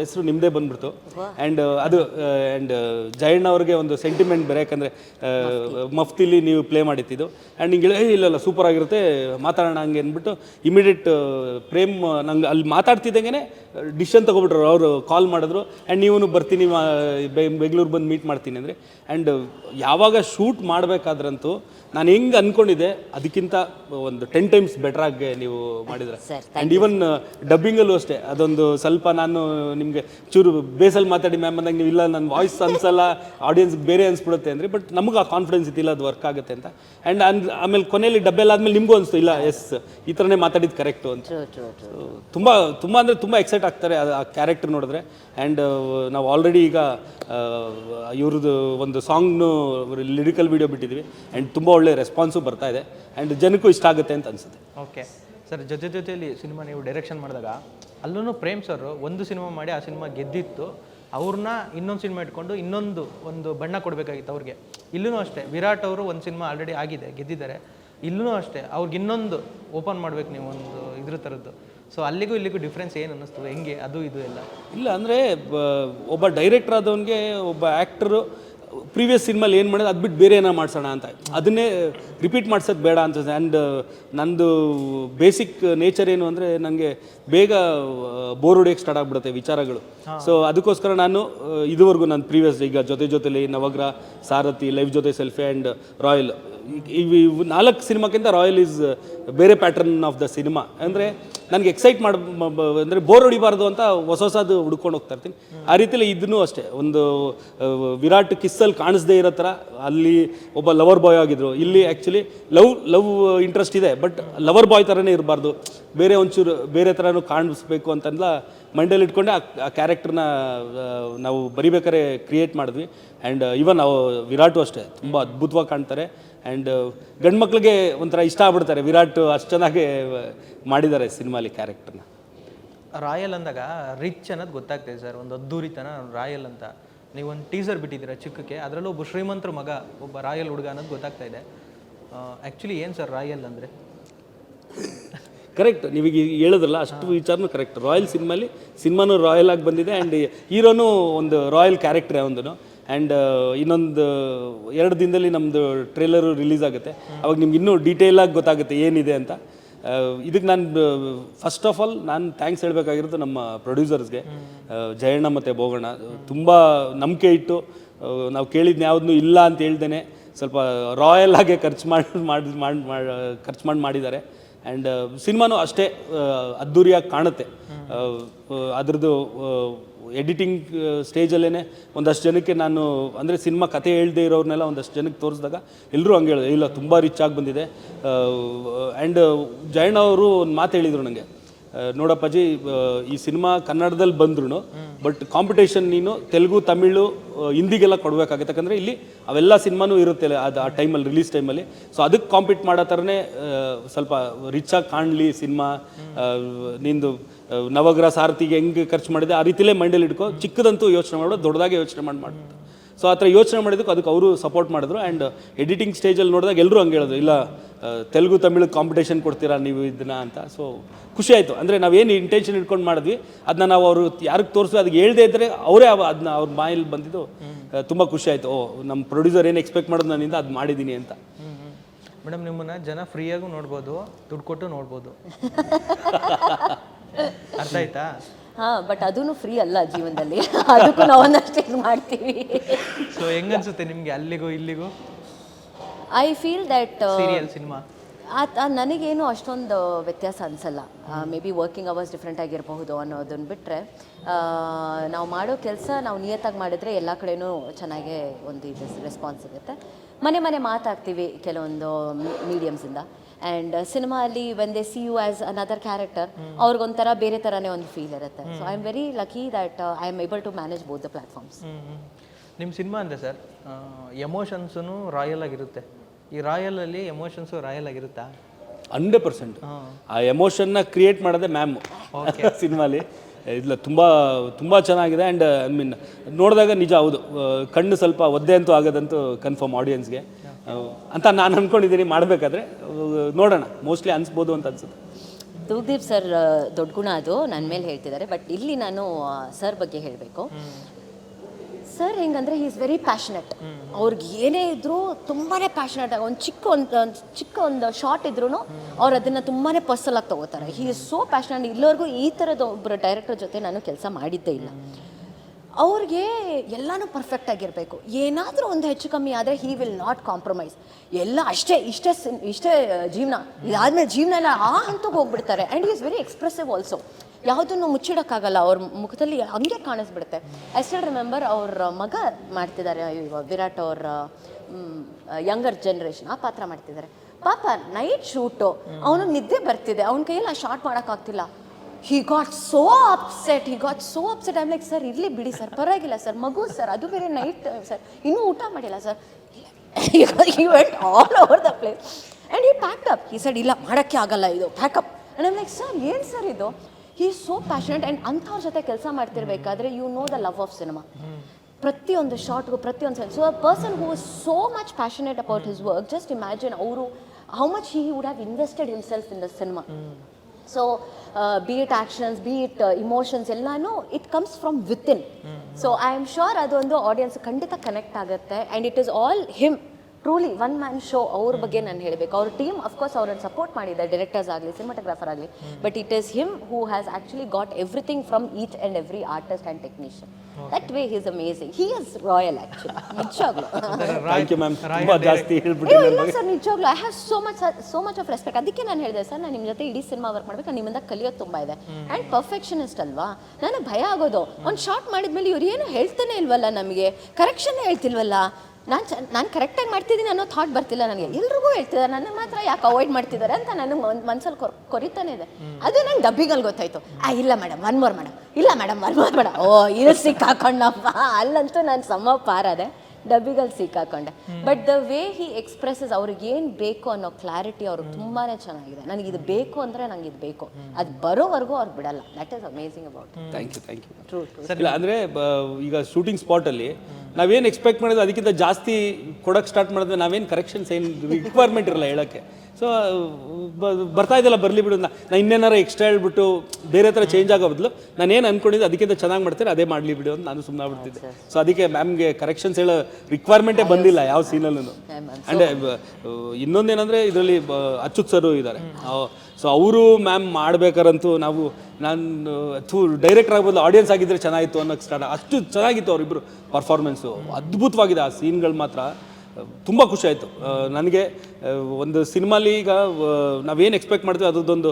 ಹೆಸರು ನಿಮ್ಮದೇ ಬಂದ್ಬಿಡ್ತು. ಆ್ಯಂಡ್ ಅದು ಆ್ಯಂಡ್ ಜಯಣ್ಣ ಅವ್ರಿಗೆ ಒಂದು ಸೆಂಟಿಮೆಂಟ್ ಬೇರೆ. ಯಾಕಂದರೆ ಮಫ್ತಿಲಿ ನೀವು ಪ್ಲೇ ಮಾಡಿತ್ತಿದ್ದು. ಆ್ಯಂಡ್ ಹಿಂಗೆ "ಏ, ಇಲ್ಲ ಸೂಪರ್ ಆಗಿರುತ್ತೆ. ಮಾತಾಡೋಣ ಹಂಗೆ ಅಂದ್ಬಿಟ್ಟು ಇಮಿಡಿಯೇಟ್ ಪ್ರೇಮ್ ನಂಗೆ ಅಲ್ಲಿ ಮಾತಾಡ್ತಿದ್ದಂಗೆ ಡಿಶನ್ ತೊಗೊಬಿಟ್ರು. ಅವರು ಕಾಲ್ ಮಾಡಿದ್ರು. ಆ್ಯಂಡ್ ನೀವು ಬರ್ತೀನಿ ಬೆಂಗಳೂರು ಬಂದು ಮೀಟ್ ಮಾಡ್ತೀನಿ ಅಂದರೆ. ಆ್ಯಂಡ್ ಯಾವಾಗ ಶೂಟ್ ಮಾಡಬೇಕಾದ್ರಂತೂ ನಾನು ಹೆಂಗೆ ಅನ್ಕೊಂಡಿದ್ದೆ ಅದಕ್ಕಿಂತ ಒಂದು ಟೆನ್ ಟೈಮ್ಸ್ ಬೆಟರ್ ಆಗಿ ನೀವು ಮಾಡಿದ್ರೆ. ಆ್ಯಂಡ್ ಈವನ್ ಡಬ್ಬಿಂಗಲ್ಲೂ ಅಷ್ಟೇ ಅದೊಂದು ಸ್ವಲ್ಪ ನಾನು ನಿಮಗೆ ಚೂರು ಬೇಸಲ್ಲಿ ಮಾತಾಡಿ ಮ್ಯಾಮ್ ಅಂದಾಗ ನೀವು ಇಲ್ಲ ನನ್ನ ವಾಯ್ಸ್ ಅನ್ಸಲ್ಲ ಆಡಿಯನ್ಸ್ ಬೇರೆ ಅನ್ಸ್ಬಿಡುತ್ತೆ ಅಂದರೆ ಬಟ್ ನಮಗೆ ಆ ಕಾನ್ಫಿಡೆನ್ಸ್ ಇತ್ತಿಲ್ಲ ಅದು ವರ್ಕ್ ಆಗುತ್ತೆ ಅಂತ. ಆ್ಯಂಡ್ ಅನ್ ಆಮೇಲೆ ಕೊನೆಯಲ್ಲಿ ಡಬ್ಬೆಲ್ಲ ಆದಮೇಲೆ ನಿಮಗೂ ಅನಿಸ್ತು ಇಲ್ಲ ಎಸ್ ಈ ಥರನೇ ಮಾತಾಡಿದ್ದು ಕರೆಕ್ಟು ಅಂತ. ತುಂಬ ತುಂಬ ಅಂದರೆ ತುಂಬ ಎಕ್ಸೈಟ್ ಆಗ್ತಾರೆ ಅದು ಆ ಕ್ಯಾರೆಕ್ಟರ್ ನೋಡಿದ್ರೆ. ಆ್ಯಂಡ್ ನಾವು ಆಲ್ರೆಡಿ ಈಗ ಇವ್ರದ್ದು ಒಂದು ಸಾಂಗ್ನು ಲಿರಿಕಲ್ ವಿಡಿಯೋ ಬಿಟ್ಟಿದ್ವಿ. ಆ್ಯಂಡ್ ತುಂಬ ಒಳ್ಳೆ ರೆಸ್ಪಾನ್ಸು ಬರ್ತಾ ಇದೆ ಆ್ಯಂಡ್ ಜನಕ್ಕೂ ಇಷ್ಟ ಆಗುತ್ತೆ ಅಂತ ಅನಿಸುತ್ತೆ. ಓಕೆ ಸರ್ ಜೊತೆ ಜೊತೆಯಲ್ಲಿ ಸಿನಿಮಾ ನೀವು ಡೈರೆಕ್ಷನ್ ಮಾಡಿದಾಗ ಅಲ್ಲೂ ಪ್ರೇಮ್ ಸರ್ ಒಂದು ಸಿನಿಮಾ ಮಾಡಿ ಆ ಸಿನಿಮಾ ಗೆದ್ದಿತ್ತು. ಅವ್ರನ್ನ ಇನ್ನೊಂದು ಸಿನಿಮಾ ಇಟ್ಕೊಂಡು ಇನ್ನೊಂದು ಒಂದು ಬಣ್ಣ ಕೊಡಬೇಕಾಗಿತ್ತು ಅವ್ರಿಗೆ. ಇಲ್ಲೂ ಅಷ್ಟೇ ವಿರಾಟ್ ಅವರು ಒಂದು ಸಿನಿಮಾ ಆಲ್ರೆಡಿ ಆಗಿದೆ ಗೆದ್ದಿದ್ದಾರೆ. ಇಲ್ಲೂ ಅಷ್ಟೇ ಅವ್ರಿಗೆ ಇನ್ನೊಂದು ಓಪನ್ ಮಾಡ್ಬೇಕು ನೀವು ಒಂದು ಇದ್ರ ಥರದ್ದು ಸೊ ಅಲ್ಲಿಗೂ ಇಲ್ಲಿಗೂ ಡಿಫ್ರೆನ್ಸ್ ಏನು ಅನ್ನಿಸ್ತು? ಹೆಂಗೆ? ಅದು ಇದು ಎಲ್ಲ? ಇಲ್ಲ ಅಂದರೆ ಒಬ್ಬ ಡೈರೆಕ್ಟರ್ ಆದವನಿಗೆ ಒಬ್ಬ ಆ್ಯಕ್ಟರು ಪ್ರೀವಿಯಸ್ ಸಿನಿಮಾಲಿ ಏನು ಮಾಡೋದು ಅದು ಬಿಟ್ಟು ಬೇರೆ ಏನೋ ಮಾಡ್ಸೋಣ ಅಂತ. ಅದನ್ನೇ ರಿಪೀಟ್ ಮಾಡ್ಸೋದು ಬೇಡ ಅಂತ. ಆ್ಯಂಡ್ ನಂದು ಬೇಸಿಕ್ ನೇಚರ್ ಏನು ಅಂದರೆ ನನಗೆ ಬೇಗ ಬೋರ್ ಹೊಡಿಯೋಕ್ಕೆ ಸ್ಟಾರ್ಟ್ ಆಗಿಬಿಡುತ್ತೆ ವಿಚಾರಗಳು. ಸೊ ಅದಕ್ಕೋಸ್ಕರ ನಾನು ಇದುವರೆಗೂ ನಾನು ಪ್ರೀವಿಯಸ್ ಈಗ ಜೊತೆ ಜೊತೆಲಿ ನವಗ್ರಹ ಸಾರಥಿ ಲೈಫ್ ಜೊತೆ ಸೆಲ್ಫಿ ಆ್ಯಂಡ್ ರಾಯಲ್ ಇವು ಇವು ನಾಲ್ಕು ಸಿನಿಮಾಕ್ಕಿಂತ ರಾಯಲ್ ಈಸ್ ಬೇರೆ ಪ್ಯಾಟರ್ನ್ ಆಫ್ ದ ಸಿನಿಮಾ ಅಂದರೆ ನನಗೆ ಎಕ್ಸೈಟ್ ಮಾಡಿ ಅಂದರೆ ಬೋರ್ ಹೊಡಿಬಾರ್ದು ಅಂತ ಹೊಸ ಹೊಸದು ಹುಡ್ಕೊಂಡು ಹೋಗ್ತಾ ಇರ್ತೀನಿ. ಆ ರೀತಿಯಲ್ಲಿ ಇದನ್ನೂ ಅಷ್ಟೇ. ಒಂದು ವಿರಾಟ್ ಕಿಸ್ಸಲ್ಲಿ ಕಾಣಿಸ್ದೇ ಇರೋ ಥರ ಅಲ್ಲಿ ಒಬ್ಬ ಲವರ್ ಬಾಯ್ ಆಗಿದ್ರು. ಇಲ್ಲಿ ಆ್ಯಕ್ಚುಲಿ ಲವ್ ಲವ್ ಇಂಟ್ರೆಸ್ಟ್ ಇದೆ ಬಟ್ ಲವರ್ ಬಾಯ್ ಥರನೇ ಇರಬಾರ್ದು. ಬೇರೆ ಒಂಚೂರು, ಬೇರೆ ಥರನೂ ಕಾಣಿಸ್ಬೇಕು ಅಂತೆಲ್ಲ ಮೈಂಡಲ್ಲಿ ಇಟ್ಕೊಂಡೆ ಆ- ಕ್ಯಾರೆಕ್ಟರ್ನ ನಾವು ಬರಿಬೇಕಾದ್ರೆ ಕ್ರಿಯೇಟ್ ಮಾಡಿದ್ವಿ. ಆ್ಯಂಡ್ ಈವನ್ ನಾವು ವಿರಾಟು ಅಷ್ಟೇ, ತುಂಬ ಅದ್ಭುತವಾಗಿ ಕಾಣ್ತಾರೆ. ಆ್ಯಂಡ್ ಗಂಡು ಮಕ್ಳಿಗೆ ಒಂಥರ ಇಷ್ಟ ಆಗ್ಬಿಡ್ತಾರೆ. ವಿರಾಟ್ ಅಷ್ಟು ಚೆನ್ನಾಗಿ ಮಾಡಿದ್ದಾರೆ ಸಿನಿಮಾಲಿ ಕ್ಯಾರೆಕ್ಟರ್ನ ರಾಯಲ್ ಅಂದಾಗ ರಿಚ್ ಅನ್ನೋದು ಗೊತ್ತಾಗ್ತದೆ ಸರ್. ಒಂದು ಅದ್ದೂರಿತನ ರಾಯಲ್ ಅಂತ. ನೀವು ಒಂದು ಟೀಸರ್ ಬಿಟ್ಟಿದ್ದೀರಾ ಚಿಕ್ಕಕ್ಕೆ? ಅದರಲ್ಲೂ ಒಬ್ಬ ಶ್ರೀಮಂತರ ಮಗ, ಒಬ್ಬ ರಾಯಲ್ ಹುಡುಗ ಅನ್ನೋದು ಗೊತ್ತಾಗ್ತಾ ಇದೆ. ಆ್ಯಕ್ಚುಲಿ ಏನು ಸರ್ ರಾಯಲ್ ಅಂದರೆ? ಕರೆಕ್ಟ್ ನೀವೀಗ ಹೇಳಿದ್ರಲ್ಲ, ಅಷ್ಟು ವಿಚಾರನೂ ಕರೆಕ್ಟ್ ರಾಯಲ್ ಸಿನಿಮಾಲಿ ಸಿನಿಮಾನೂ ರಾಯಲ್ ಆಗಿ ಬಂದಿದೆ ಆ್ಯಂಡ್ ಹೀರೋನು ಒಂದು ರಾಯಲ್ ಕ್ಯಾರೆಕ್ಟ್ರೇ ಅವನು ಆ್ಯಂಡ್ ಇನ್ನೊಂದು, ಎರಡು ದಿನದಲ್ಲಿ ನಮ್ಮದು ಟ್ರೇಲರು ರಿಲೀಸ್ ಆಗುತ್ತೆ. ಅವಾಗ ನಿಮ್ಗೆ ಇನ್ನೂ ಡೀಟೇಲಾಗಿ ಗೊತ್ತಾಗುತ್ತೆ ಏನಿದೆ ಅಂತ. ಇದಕ್ಕೆ ನಾನು ಫಸ್ಟ್ ಆಫ್ ಆಲ್ ನಾನು ಥ್ಯಾಂಕ್ಸ್ ಹೇಳಬೇಕಾಗಿರೋದು ನಮ್ಮ ಪ್ರೊಡ್ಯೂಸರ್ಸ್ಗೆ ಜಯಣ್ಣ ಮತ್ತು ಬೋಗಣ್ಣ ತುಂಬ ನಂಬಿಕೆ ಇಟ್ಟು ನಾವು ಕೇಳಿದ್ನ ಯಾವುದನ್ನು ಇಲ್ಲ ಅಂತ ಹೇಳ್ದೇನೆ ಸ್ವಲ್ಪ ರಾಯಲ್ ಆಗಿ ಖರ್ಚು ಮಾಡಿ ಮಾಡಿ ಮಾಡಿ ಖರ್ಚು ಮಾಡಿ ಮಾಡಿದ್ದಾರೆ. ಆ್ಯಂಡ್ ಸಿನಿಮಾನು ಅಷ್ಟೇ ಅದ್ಧೂರಿಯಾಗಿ ಕಾಣುತ್ತೆ. ಅದ್ರದ್ದು ಎಡಿಟಿಂಗ್ ಸ್ಟೇಜಲ್ಲೇ ಒಂದಷ್ಟು ಜನಕ್ಕೆ ನಾನು, ಅಂದರೆ ಸಿನಿಮಾ ಕತೆ ಹೇಳದೇ ಇರೋರ್ನೆಲ್ಲ ಒಂದಷ್ಟು ಜನಕ್ಕೆ ತೋರಿಸಿದಾಗ ಎಲ್ಲರೂ ಹಂಗೆ ಹೇಳಿದೆ, ಇಲ್ಲ ತುಂಬ ರಿಚ್ ಆಗಿ ಬಂದಿದೆ. ಆ್ಯಂಡ್ ಜಯಣ್ಣ ಅವರು ಒಂದು ಮಾತು ಹೇಳಿದರು ನನಗೆ ನೋಡಪ್ಪಾಜಿ ಈ ಸಿನಿಮಾ ಕನ್ನಡದಲ್ಲಿ ಬಂದ್ರು ಬಟ್ ಕಾಂಪಿಟೇಷನ್ ನೀನು ತೆಲುಗು, ತಮಿಳು ಹಿಂದಿಗೆಲ್ಲ ಕೊಡಬೇಕಾಗುತ್ತೆ. ಯಾಕಂದರೆ ಇಲ್ಲಿ ಅವೆಲ್ಲ ಸಿನಿಮಾನೂ ಇರುತ್ತೆ ಅದು ಆ ಟೈಮಲ್ಲಿ ರಿಲೀಸ್ ಟೈಮಲ್ಲಿ. ಸೊ ಅದಕ್ಕೆ ಕಾಂಪೀಟ್ ಮಾಡೋ ಥರನೇ ಸ್ವಲ್ಪ ರಿಚಾಗಿ ಕಾಣಲಿ ಸಿನಿಮಾ. ನಿಂದು ನವಗ್ರಹ ಸಾರಥಿಗೆ ಹೆಂಗೆ ಖರ್ಚು ಮಾಡಿದೆ ಆ ರೀತಿಲೇ ಮೈಂಡಲ್ಲಿ ಇಟ್ಕೊ ಚಿಕ್ಕದಂತೂ ಯೋಚನೆ ಮಾಡೋದು ದೊಡ್ಡದಾಗಿ ಯೋಚನೆ ಮಾಡಿ ಮಾಡ್ಬಿಟ್ಟು ಸೊ ಆ ಥರ ಯೋಚನೆ ಮಾಡಿದ್ದಕ್ಕೆ ಅದಕ್ಕೆ ಅವರು ಸಪೋರ್ಟ್ ಮಾಡಿದ್ರು. ಆ್ಯಂಡ್ ಎಡಿಟಿಂಗ್ ಸ್ಟೇಜಲ್ಲಿ ನೋಡಿದಾಗ ಎಲ್ಲರೂ ಹಂಗೆ ಹೇಳೋದು ಇಲ್ಲ ತೆಲುಗು ತಮಿಳು ಕಾಂಪಿಟೇಷನ್ ಕೊಡ್ತೀರಾ ನೀವು ಇದನ್ನ ಅಂತ? ಸೊ ಖುಷಿ ಆಯಿತು. ಅಂದರೆ ನಾವೇನು ಇಂಟೆನ್ಷನ್ ಇಟ್ಕೊಂಡು ಮಾಡಿದ್ವಿ ಅದನ್ನ ನಾವು ಅವರು ಯಾರಿಗೆ ತೋರಿಸ್ವಿ ಅದಕ್ಕೆ ಹೇಳದೇ ಇದ್ದರೆ ಅವರೇ ಅದನ್ನ ಅವ್ರ ಮಾಯಲ್ಲಿ ಬಂದಿದ್ದು ತುಂಬ ಖುಷಿ ಆಯಿತು. ಓ ನಮ್ಮ ಪ್ರೊಡ್ಯೂಸರ್ ಏನು ಎಕ್ಸ್ಪೆಕ್ಟ್ ಮಾಡೋದು ನನ್ನಿಂದ ಅದು ಮಾಡಿದ್ದೀನಿ ಅಂತ. ಮೇಡಮ್ ನಿಮ್ಮನ್ನ ಜನ ಫ್ರೀಯಾಗೂ ನೋಡ್ಬೋದು ದುಡ್ಡು ಕೊಟ್ಟು ನೋಡ್ಬೋದು. ಅರ್ಥ ಆಯ್ತಾ? ಹಾ ಬಟ್ ಅದೂ ಫ್ರೀ ಅಲ್ಲ ಜೀವನದಲ್ಲಿ. ಅದಕ್ಕೂ ನಾವು ಒಂದಷ್ಟು ಇದು ಮಾಡ್ತೀವಿ. ಸೊ ಹೆಂಗನ್ಸುತ್ತೆ ನಿಮಗೆ ಅಲ್ಲಿಗೂ ಇಲ್ಲಿಗೂ? I feel that serial cinema ಆ ನನಗೇನು ಅಷ್ಟೊಂದು ವ್ಯತ್ಯಾಸ ಅನಿಸಲ್ಲ. Maybe working hours different ಆಗಿರಬಹುದು ಅನ್ನೋದನ್ನ ಬಿಟ್ಟರೆ ನಾವು ಮಾಡೋ ಕೆಲಸ ನಾವು ನಿಯತ್ತಾಗಿ ಮಾಡಿದ್ರೆ ಎಲ್ಲ ಕಡೆನೂ ಚೆನ್ನಾಗೇ ಒಂದು ಇದು ರೆಸ್ಪಾನ್ಸ್ ಸಿಗುತ್ತೆ. ಮನೆ ಮನೆ ಮಾತಾಡ್ತೀವಿ ಕೆಲವೊಂದು ಮೀಡಿಯಮ್ಸಿಂದ ಆ್ಯಂಡ್ ಸಿನಿಮಾ ಅಲ್ಲಿ when they see you as another character ಅವ್ರಿಗೊಂಥರ ಬೇರೆ ಥರನೇ ಒಂದು ಫೀಲ್ ಇರುತ್ತೆ. So I am very lucky that I am able to manage both the platforms ನಿಮ್ಮ ಸಿನಿಮಾ ಅಂದರೆ ಸರ್ ಎಮೋಷನ್ಸೂ ರಾಯಲ್ ಆಗಿರುತ್ತೆ. ಈ ರಾಯಲಲ್ಲಿ ಎಮೋಷನ್ಸು ರಾಯಲ್ ಆಗಿರುತ್ತಾ? Hundred percent. ಆ ಎಮೋಷನ್ನ ಕ್ರಿಯೇಟ್ ಮಾಡೋದೇ ಮ್ಯಾಮ್ ಸಿನಿಮಾಲಿ ಇಲ್ಲ ತುಂಬ ತುಂಬ ಚೆನ್ನಾಗಿದೆ ಆ್ಯಂಡ್ ಐ ಮೀನ್ ನೋಡಿದಾಗ ನಿಜ ಹೌದು. ಕಣ್ಣು ಸ್ವಲ್ಪ ಒದ್ದೆ ಅಂತೂ ಆಗೋದಂತೂ ಕನ್ಫರ್ಮ್ ಆಡಿಯನ್ಸ್ಗೆ ಅಂತ ನಾನು ಅಂದ್ಕೊಂಡಿದ್ದೀನಿ ಮಾಡಬೇಕಾದ್ರೆ, ನೋಡೋಣ. ಮೋಸ್ಟ್ಲಿ ಅನಿಸ್ಬೋದು ಅಂತ ಅನ್ಸುತ್ತೆ. ತೂಗ್ದೀಪ್ ಸರ್ ದೊಡ್ಡ ಗುಣ ಅದು. ನನ್ನ ಮೇಲೆ ಹೇಳ್ತಿದ್ದಾರೆ. ಬಟ್ ಇಲ್ಲಿ ನಾನು ಸರ್ ಬಗ್ಗೆ ಹೇಳಬೇಕು. ಸರ್ ಹೆಂಗಂದ್ರೆ ಹಿ ಇಸ್ ವೆರಿ ಪ್ಯಾಷನೆಟ್ ಅವ್ರಿಗೆ ಏನೇ ಇದ್ರೂ ತುಂಬಾ ಪ್ಯಾಷನೆಟ್ ಆಗಿ, ಒಂದು ಚಿಕ್ಕ ಒಂದು ಚಿಕ್ಕ ಒಂದು ಶಾರ್ಟ್ ಇದ್ರೂ ಅವ್ರು ಅದನ್ನು ತುಂಬಾ ಪರ್ಸನಲ್ ಆಗಿ ತಗೋತಾರೆ. ಹಿ ಇಸ್ ಸೋ ಪ್ಯಾಷನೆಟ್ ಇಲ್ಲವರೆಗೂ ಈ ಥರದ ಒಬ್ಬರು ಡೈರೆಕ್ಟರ್ ಜೊತೆ ನಾನು ಕೆಲಸ ಮಾಡಿದ್ದೇ ಇಲ್ಲ. ಅವ್ರಿಗೆ ಎಲ್ಲನೂ ಪರ್ಫೆಕ್ಟ್ ಆಗಿರಬೇಕು. ಏನಾದರೂ ಒಂದು ಹೆಚ್ಚು ಕಮ್ಮಿ ಆದರೆ ಹಿ ವಿಲ್ ನಾಟ್ ಕಾಂಪ್ರಮೈಸ್ ಎಲ್ಲ ಅಷ್ಟೇ ಇಷ್ಟೇ ಇಷ್ಟೇ ಜೀವನ. ಇದಾದ್ಮೇಲೆ ಜೀವನ ಎಲ್ಲ ಆ ಹಂತಕ್ಕೆ ಹೋಗ್ಬಿಡ್ತಾರೆ. And is very expressive also ಯಾವುದನ್ನು ಮುಚ್ಚಿಡೋಕ್ಕಾಗಲ್ಲ ಅವ್ರ ಮುಖದಲ್ಲಿ ಹಂಗೆ ಕಾಣಿಸ್ಬಿಡುತ್ತೆ. ಐ ಸ್ಟಿಲ್ ರಿಮೆಂಬರ್ ಅವ್ರ ಮಗ ಮಾಡ್ತಿದ್ದಾರೆ. ಇವಾಗ ವಿರಾಟ್ ಅವ್ರ ಯಂಗರ್ ಜನ್ರೇಷನ್ ಆ ಪಾತ್ರ ಮಾಡ್ತಿದ್ದಾರೆ. ಪಾಪ ನೈಟ್ ಶೂಟು ಅವನು ನಿದ್ದೆ ಬರ್ತಿದೆ. ಅವನ ಕೈಯಲ್ಲಿ ಆ short ಮಾಡೋಕ್ಕಾಗ್ತಿಲ್ಲ. He got so upset he got so upset I'm like sir ಇರಲಿ ಬಿಡಿ ಸರ್, ಪರವಾಗಿಲ್ಲ ಸರ್, ಮಗು ಸರ್, ಅದು ಬೇರೆ ನೈಟ್ ಸರ್. ಇನ್ನೂ ಊಟ ಮಾಡಿಲ್ಲ sir. He went all over the place and ಈ ಪ್ಯಾಕಪ್ ಈ ಸೈಡ್ ಇಲ್ಲ, ಮಾಡೋಕ್ಕೆ ಆಗಲ್ಲ ಇದು pack up and I'm like sir ಏನು ಸರ್ ಇದು? ಹಿ ಸೋ ಪ್ಯಾಷನೆಟ್ ಆ್ಯಂಡ್ ಅಂಥವ್ರ ಜೊತೆ ಕೆಲಸ ಮಾಡ್ತಿರ್ಬೇಕಾದ್ರೆ you know the love of cinema ಪ್ರತಿಯೊಂದು ಶಾರ್ಟ್ಗೂ ಪ್ರತಿಯೊಂದು so a person who is so much passionate about his work just imagine ಅವರು how much he would have invested himself in the cinema so be it actions be it emotions ಎಲ್ಲಾನು it comes from within so I am sure ಅದೊಂದು audience ಖಂಡಿತ connect ಆಗುತ್ತೆ and it is all him truly one man show ಅವ್ರ ಬಗ್ಗೆ ನಾನು ಹೇಳಬೇಕು. ಅವ್ರ team of course ಅವ್ರನ್ನ ಸಪೋರ್ಟ್ ಮಾಡಿದ್ದಾರೆ ಡೈರೆಕ್ಟರ್ಸ್ ಆಗಲಿ ಸಿನಿಮಾಟೋಗ್ರಾಫರ್ ಆಗಲಿ. But it is him who has actually got everything from each and every artist and technician that way is amazing he is royal actually ನಿಜವಾಗ್ಲೂ ಇಲ್ಲ ಸರ್ ನಿಜವಾಗ್ಲೂ I have so much so much of respect ಅದಕ್ಕೆ ನಾನು ಹೇಳಿದೆ sir ನಾನು ನಿಮ್ಮ ಜೊತೆ ಇಡೀ ಸಿನಿಮಾ ವರ್ಕ್ ಮಾಡ್ಬೇಕು. ನಿಮ್ಮಿಂದ ಕಲಿಯೋದು ತುಂಬ ಇದೆ. ಆ್ಯಂಡ್ ಪರ್ಫೆಕ್ಷನಿಸ್ಟ್ ಅಲ್ವಾ? ನಾನು ಭಯ ಆಗೋದು. ಒಂದು ಶಾರ್ಟ್ ಮಾಡಿದ್ಮೇಲೆ ಇವ್ರು ಏನು ಹೇಳ್ತಾನೆ ಇಲ್ವಲ್ಲ ನಮಗೆ? ಕರೆಕ್ಷನ್ ಹೇಳ್ತಿಲ್ವಲ್ಲ? ನಾನು ಚ ನಾನು ಕರೆಕ್ಟಾಗಿ ಮಾಡ್ತಿದ್ದೀನಿ ಅನ್ನೋ ಥಾಟ್ ಬರ್ತಿಲ್ಲ ನನಗೆ. ಎಲ್ರಿಗೂ ಹೇಳ್ತಿದ್ದಾರೆ ನನಗೆ ಮಾತ್ರ ಯಾಕೆ ಅವಾಯ್ಡ್ ಮಾಡ್ತಿದ್ದಾರೆ ಅಂತ ನನಗೆ ಮನ್ಸಲ್ಲಿ ಕೊರ್ ಕೊರಿತಾನೆ ಇದೆ. ಅದು ನಂಗೆ ಡಬ್ಬಿಗಲ್ಲಿ ಗೊತ್ತಾಯ್ತು. ಆ ಇಲ್ಲ ಮೇಡಮ್ ಒನ್ ಮೋರ್ ಮೇಡಮ್ ಇಲ್ಲ ಮೇಡಮ್ ಒನ್ ಮೋರ್ ಮೇಡಮ್ ಓ ಇದು ಸಿಕ್ಕಾಕೊಂಡಪ್ಪ. ಅಲ್ಲಂತೂ ನಾನು ಸಮ ಪಾರದೆ ಡಬ್ಬಿಗಲ್ಲಿ ಸಿಕ್ಕಾಕೊಂಡೆ. But the way he expresses ಅವ್ರಿಗೆ ಏನು ಬೇಕು ಅನ್ನೋ ಕ್ಲಾರಿಟಿ ಅವ್ರಿಗೆ ತುಂಬಾ ಚೆನ್ನಾಗಿದೆ. ನನಗೆ ಇದು ಬೇಕು ಅಂದರೆ ನಂಗೆ ಇದು ಬೇಕು. ಅದು ಬರೋವರೆಗೂ ಅವ್ರು ಬಿಡಲ್ಲ. That is amazing about thank you thank you true true ಇಲ್ಲ ಅಂದರೆ ಈಗ ಶೂಟಿಂಗ್ ಸ್ಪಾಟಲ್ಲಿ ನಾವೇನು ಎಕ್ಸ್ಪೆಕ್ಟ್ ಮಾಡಿದ್ರೆ ಅದಕ್ಕಿಂತ ಜಾಸ್ತಿ ಕೊಡೋಕ್ಕೆ ಸ್ಟಾರ್ಟ್ ಮಾಡಿದ್ರೆ ನಾವೇನು ಕರೆಕ್ಷನ್ಸ್ ಏನು ರಿಕ್ವೈರ್ಮೆಂಟ್ ಇರಲ್ಲ ಹೇಳೋಕ್ಕೆ. ಸೊ ಬರ್ತಾ ಇದೆಲ್ಲ ಬರಲಿ ಬಿಡು ನಾನು ನಾ ಇನ್ನೇನಾರ ಎಕ್ಸ್ಟ್ರಾ ಹೇಳ್ಬಿಟ್ಟು ಬೇರೆ ಥರ ಚೇಂಜ್ ಆಗೋ ಬದಲು ನಾನು ಏನು ಅಂದ್ಕೊಂಡಿದ್ದೆ ಅದಕ್ಕಿಂತ ಚೆನ್ನಾಗಿ ಮಾಡ್ತಾರೆ ಅದೇ ಮಾಡಲಿ ಬಿಡು ಅಂತ ನಾನು ಸುಮ್ಮನೆ ಆಗ್ಬಿಡ್ತಿದ್ದೆ. ಸೊ ಅದಕ್ಕೆ ಮ್ಯಾಮ್ಗೆ ಕರೆಕ್ಷನ್ಸ್ ಹೇಳೋ ರಿಕ್ವೈರ್ಮೆಂಟೇ ಬಂದಿಲ್ಲ ಯಾವ ಸೀನಲ್ಲೂ ಆ್ಯಂಡ್ ಇನ್ನೊಂದೇನೆಂದರೆ ಇದರಲ್ಲಿ ಅಚ್ಚುತ್ ಸರು ಇದ್ದಾರೆ. ಸೊ ಅವರು ಮ್ಯಾಮ್ ಮಾಡ್ಬೇಕಾರಂತೂ ನಾವು, ನಾನು, ಥೂ ಡೈರೆಕ್ಟರ್ ಆಗ್ಬೋದು ಆಡಿಯನ್ಸ್ ಆಗಿದ್ದರೆ ಚೆನ್ನಾಗಿತ್ತು ಅನ್ನೋಕ್ಕೆ ಸ್ಟಾರ್ಟ್ ಅಷ್ಟು ಚೆನ್ನಾಗಿತ್ತು ಅವರಿಬ್ಬರು ಪರ್ಫಾರ್ಮೆನ್ಸು ಅದ್ಭುತವಾಗಿದೆ ಆ ಸೀನ್ಗಳು ಮಾತ್ರ. ತುಂಬ ಆಯಿತು. ನನಗೆ ಒಂದು ಸಿನಿಮಾಲಿ ಈಗ ನಾವೇನು ಎಕ್ಸ್ಪೆಕ್ಟ್ ಮಾಡ್ತೀವಿ ಅದರದ್ದೊಂದು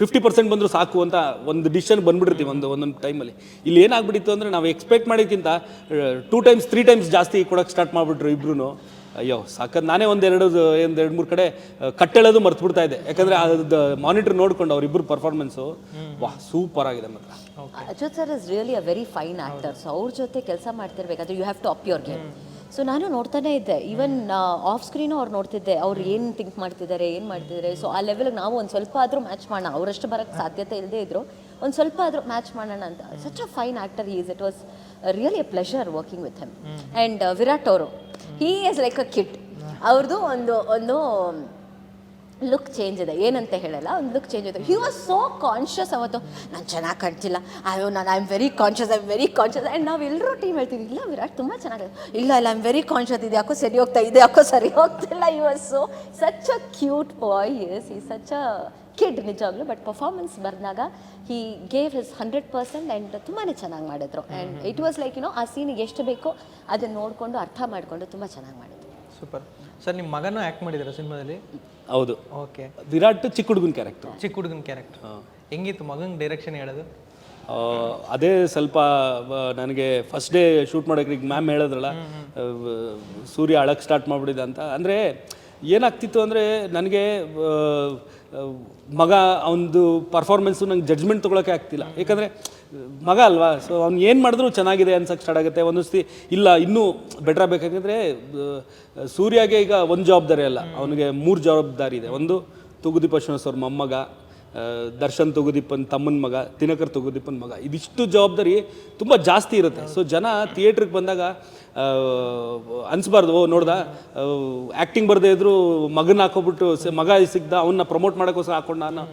ಫಿಫ್ಟಿ ಪರ್ಸೆಂಟ್ ಬಂದರೂ ಸಾಕು ಅಂತ ಒಂದು ಡಿಸಿಷನ್ ಬಂದ್ಬಿಟ್ಟಿರ್ತೀವಿ ಒಂದು, ಒಂದೊಂದು ಟೈಮಲ್ಲಿ ಇಲ್ಲಿ ಏನಾಗ್ಬಿಟ್ಟಿತ್ತು ಅಂದರೆ ನಾವು ಎಕ್ಸ್ಪೆಕ್ಟ್ ಮಾಡೋಕ್ಕಿಂತ ಟೂ ಟೈಮ್ಸ್ ತ್ರೀ ಟೈಮ್ಸ್ ಜಾಸ್ತಿ ಕೊಡೋಕ್ಕೆ ಸ್ಟಾರ್ಟ್ ಮಾಡಿಬಿಟ್ರು ಇಬ್ರು ಅಯ್ಯೋ ಸಾಕದ್ ನಾನೇ ಒಂದೆರಡು ಒಂದು ಎರಡು ಮೂರು ಕಡೆ ಕಟ್ಟೆಳೋದು ಮರ್ತು ಬಿಡ್ತಾ ಇದ್ದೆ. ಯಾಕಂದ್ರೆ ಅದು ಮಾನಿಟರ್ ನೋಡ್ಕೊಂಡು ಅವರಿಬ್ಬರು ಪರ್ಫಾರ್ಮೆನ್ಸು ವಾಹ್ ಸೂಪರ್ ಆಗಿದೆ ಮಾತ್ರ. Achyut sir is really a very fine actor so ಅವ್ರ ಜೊತೆ ಕೆಲಸ ಮಾಡ್ತಿರ್ಬೇಕಾದ್ರೆ you have to up your game so ನಾನು ನೋಡ್ತಾನೆ ಇದ್ದೆ. ಈವನ್ ಆಫ್ ಸ್ಕ್ರೀನು ಅವ್ರು ನೋಡ್ತಿದ್ದೆ. ಅವ್ರು ಏನು ಥಿಂಕ್ ಮಾಡ್ತಿದ್ದಾರೆ ಏನು ಮಾಡ್ತಿದ್ದಾರೆ ಸೊ ಆ ಲೆವೆಲ್ಗೆ ನಾವು ಒಂದು ಸ್ವಲ್ಪ ಆದರೂ ಮ್ಯಾಚ್ ಮಾಡೋಣ. ಅವರಷ್ಟು ಬರೋಕ್ಕೆ ಸಾಧ್ಯತೆ ಇಲ್ಲದೆ ಇದ್ರು. ಒಂದು ಸ್ವಲ್ಪ ಆದರೂ ಮ್ಯಾಚ್ ಮಾಡೋಣ ಅಂತ. Such a fine actor is it was really a pleasure working with him and Virat ಅವರು he is like a kid ಅವ್ರದ್ದು ಒಂದು ಒಂದು ಲುಕ್ ಚೇಂಜ್ ಇದೆ. ಏನಂತ ಹೇಳಲ್ಲ ಒಂದು ಲುಕ್ ಚೇಂಜ್ ಇದೆ. ಹಿ ವಾಸ್ ಸೋ ಕಾನ್ಷಿಯಸ್ ಅವತ್ತು. ನಾನು ಚೆನ್ನಾಗಿ ಕಾಣ್ತಿಲ್ಲ. ಅಯ್ಯೋ ನಾನು I am very conscious I am very conscious and ನಾವು ಎಲ್ಲರೂ ಟೀಮ್ ಹೇಳ್ತೀವಿ ಇಲ್ಲ ವಿರಾಟ್ ತುಂಬ ಚೆನ್ನಾಗಿದೆ. ಇಲ್ಲ ಇಲ್ಲ ಐ ಆಮ್ ವೆರಿ ಕಾನ್ಷಿಯಸ್ ಇದೆ ಯಾಕೋ ಸರಿ ಹೋಗ್ತಾ ಇದೆ ಯಾಕೋ ಸರಿ ಹೋಗ್ತಿಲ್ಲ. You was so such a cute boy is ಈ ಸಚ್ ಅ ಕಿಡ್ ನಿಜವಾಗ್ಲೂ ಬಟ್ ಪರ್ಫಾರ್ಮೆನ್ಸ್ ಬಂದಾಗ he gave his hundred percent and ತುಂಬಾ ಚೆನ್ನಾಗಿ ಮಾಡಿದ್ರು. And it was like you know ಆ ಸೀನಿಗೆ ಎಷ್ಟು ಬೇಕೋ ಅದನ್ನು ನೋಡಿಕೊಂಡು ಅರ್ಥ ಮಾಡಿಕೊಂಡು ತುಂಬ ಚೆನ್ನಾಗಿ ಮಾಡಿದ್ರು. ಸೂಪರ್ ಸರ್ ನಿಮ್ಮ ಮಗನೂ ಆ್ಯಕ್ಟ್ ಮಾಡಿದ್ದಾರೆ ಸಿನಿಮಾದಲ್ಲಿ? ಹೌದು. ಓಕೆ ವಿರಾಟ್ ಚಿಕ್ಕ ಹುಡುಗನ ಕ್ಯಾರೆಕ್ಟರ್ ಚಿಕ್ಕ ಹುಡುಗನ ಕ್ಯಾರೆಕ್ಟರ್ ಹೆಂಗಿತ್ತು ಮಗನ ಡೈರೆಕ್ಷನ್ ಹೇಳೋದು? ಆ, ಅದೇ ಸ್ವಲ್ಪ ನನಗೆ ಫಸ್ಟ್ ಡೇ ಶೂಟ್ ಮಾಡೋಕೆ ಈಗ ಮ್ಯಾಮ್ ಹೇಳಿದ್ರಲ್ಲ ಸೂರ್ಯ ಅಳಕ್ಕೆ ಸ್ಟಾರ್ಟ್ ಮಾಡಿಬಿಟ್ಟಿದೆ ಅಂತ. ಅಂದರೆ ಏನಾಗ್ತಿತ್ತು ಅಂದರೆ ನನಗೆ ಮಗ, ಅವನದು ಪರ್ಫಾರ್ಮೆನ್ಸು ನಂಗೆ ಜಡ್ಜ್ಮೆಂಟ್ ತೊಗೊಳಕ್ಕೆ ಆಗ್ತಿಲ್ಲ. ಯಾಕಂದರೆ, ಮಗ ಅಲ್ವಾ? ಸೊ ಅವ್ನು ಏನು ಮಾಡಿದ್ರು ಚೆನ್ನಾಗಿದೆ ಅನ್ಸಕ್ಕೆ ಸ್ಟಾರ್ಟ್ ಆಗುತ್ತೆ. ಒಂದೊಂದು ಇಲ್ಲ, ಇನ್ನೂ ಬೆಟ್ರ್ ಆಗಬೇಕಾಗಿದ್ರೆ ಸೂರ್ಯಗೆ ಈಗ ಒಂದು ಜವಾಬ್ದಾರಿ ಅಲ್ಲ. ಅವನಿಗೆ ಮೂರು ಜವಾಬ್ದಾರಿ ಇದೆ. ಒಂದು, ತೂಗುದೀಪ ಶ್ರೀನಿವಾಸ್ ಅವ್ರ ಮೊಮ್ಮಗ. ದರ್ಶನ್ ತಗುದೀಪನ್ ತಮ್ಮನ ಮಗ, ದಿನಕರ್ ತಗುದೀಪನ್ ಮಗ, ಇದಿಷ್ಟು ಜವಾಬ್ದಾರಿ ತುಂಬ ಜಾಸ್ತಿ ಇರುತ್ತೆ. ಸೊ ಜನ ಥಿಯೇಟ್ರಿಗೆ ಬಂದಾಗ ಅನಿಸ್ಬಾರ್ದು, ಓ, ನೋಡ್ದ ಆ್ಯಕ್ಟಿಂಗ್ ಬರದೇ ಇದ್ರು ಮಗನ ಹಾಕೋಬಿಟ್ಟು ಮಗ ಸಿಗ್ದ ಅವನ್ನ ಪ್ರಮೋಟ್ ಮಾಡೋಕ್ಕೋಸ್ಕರ ಹಾಕೊಂಡ ನಾನು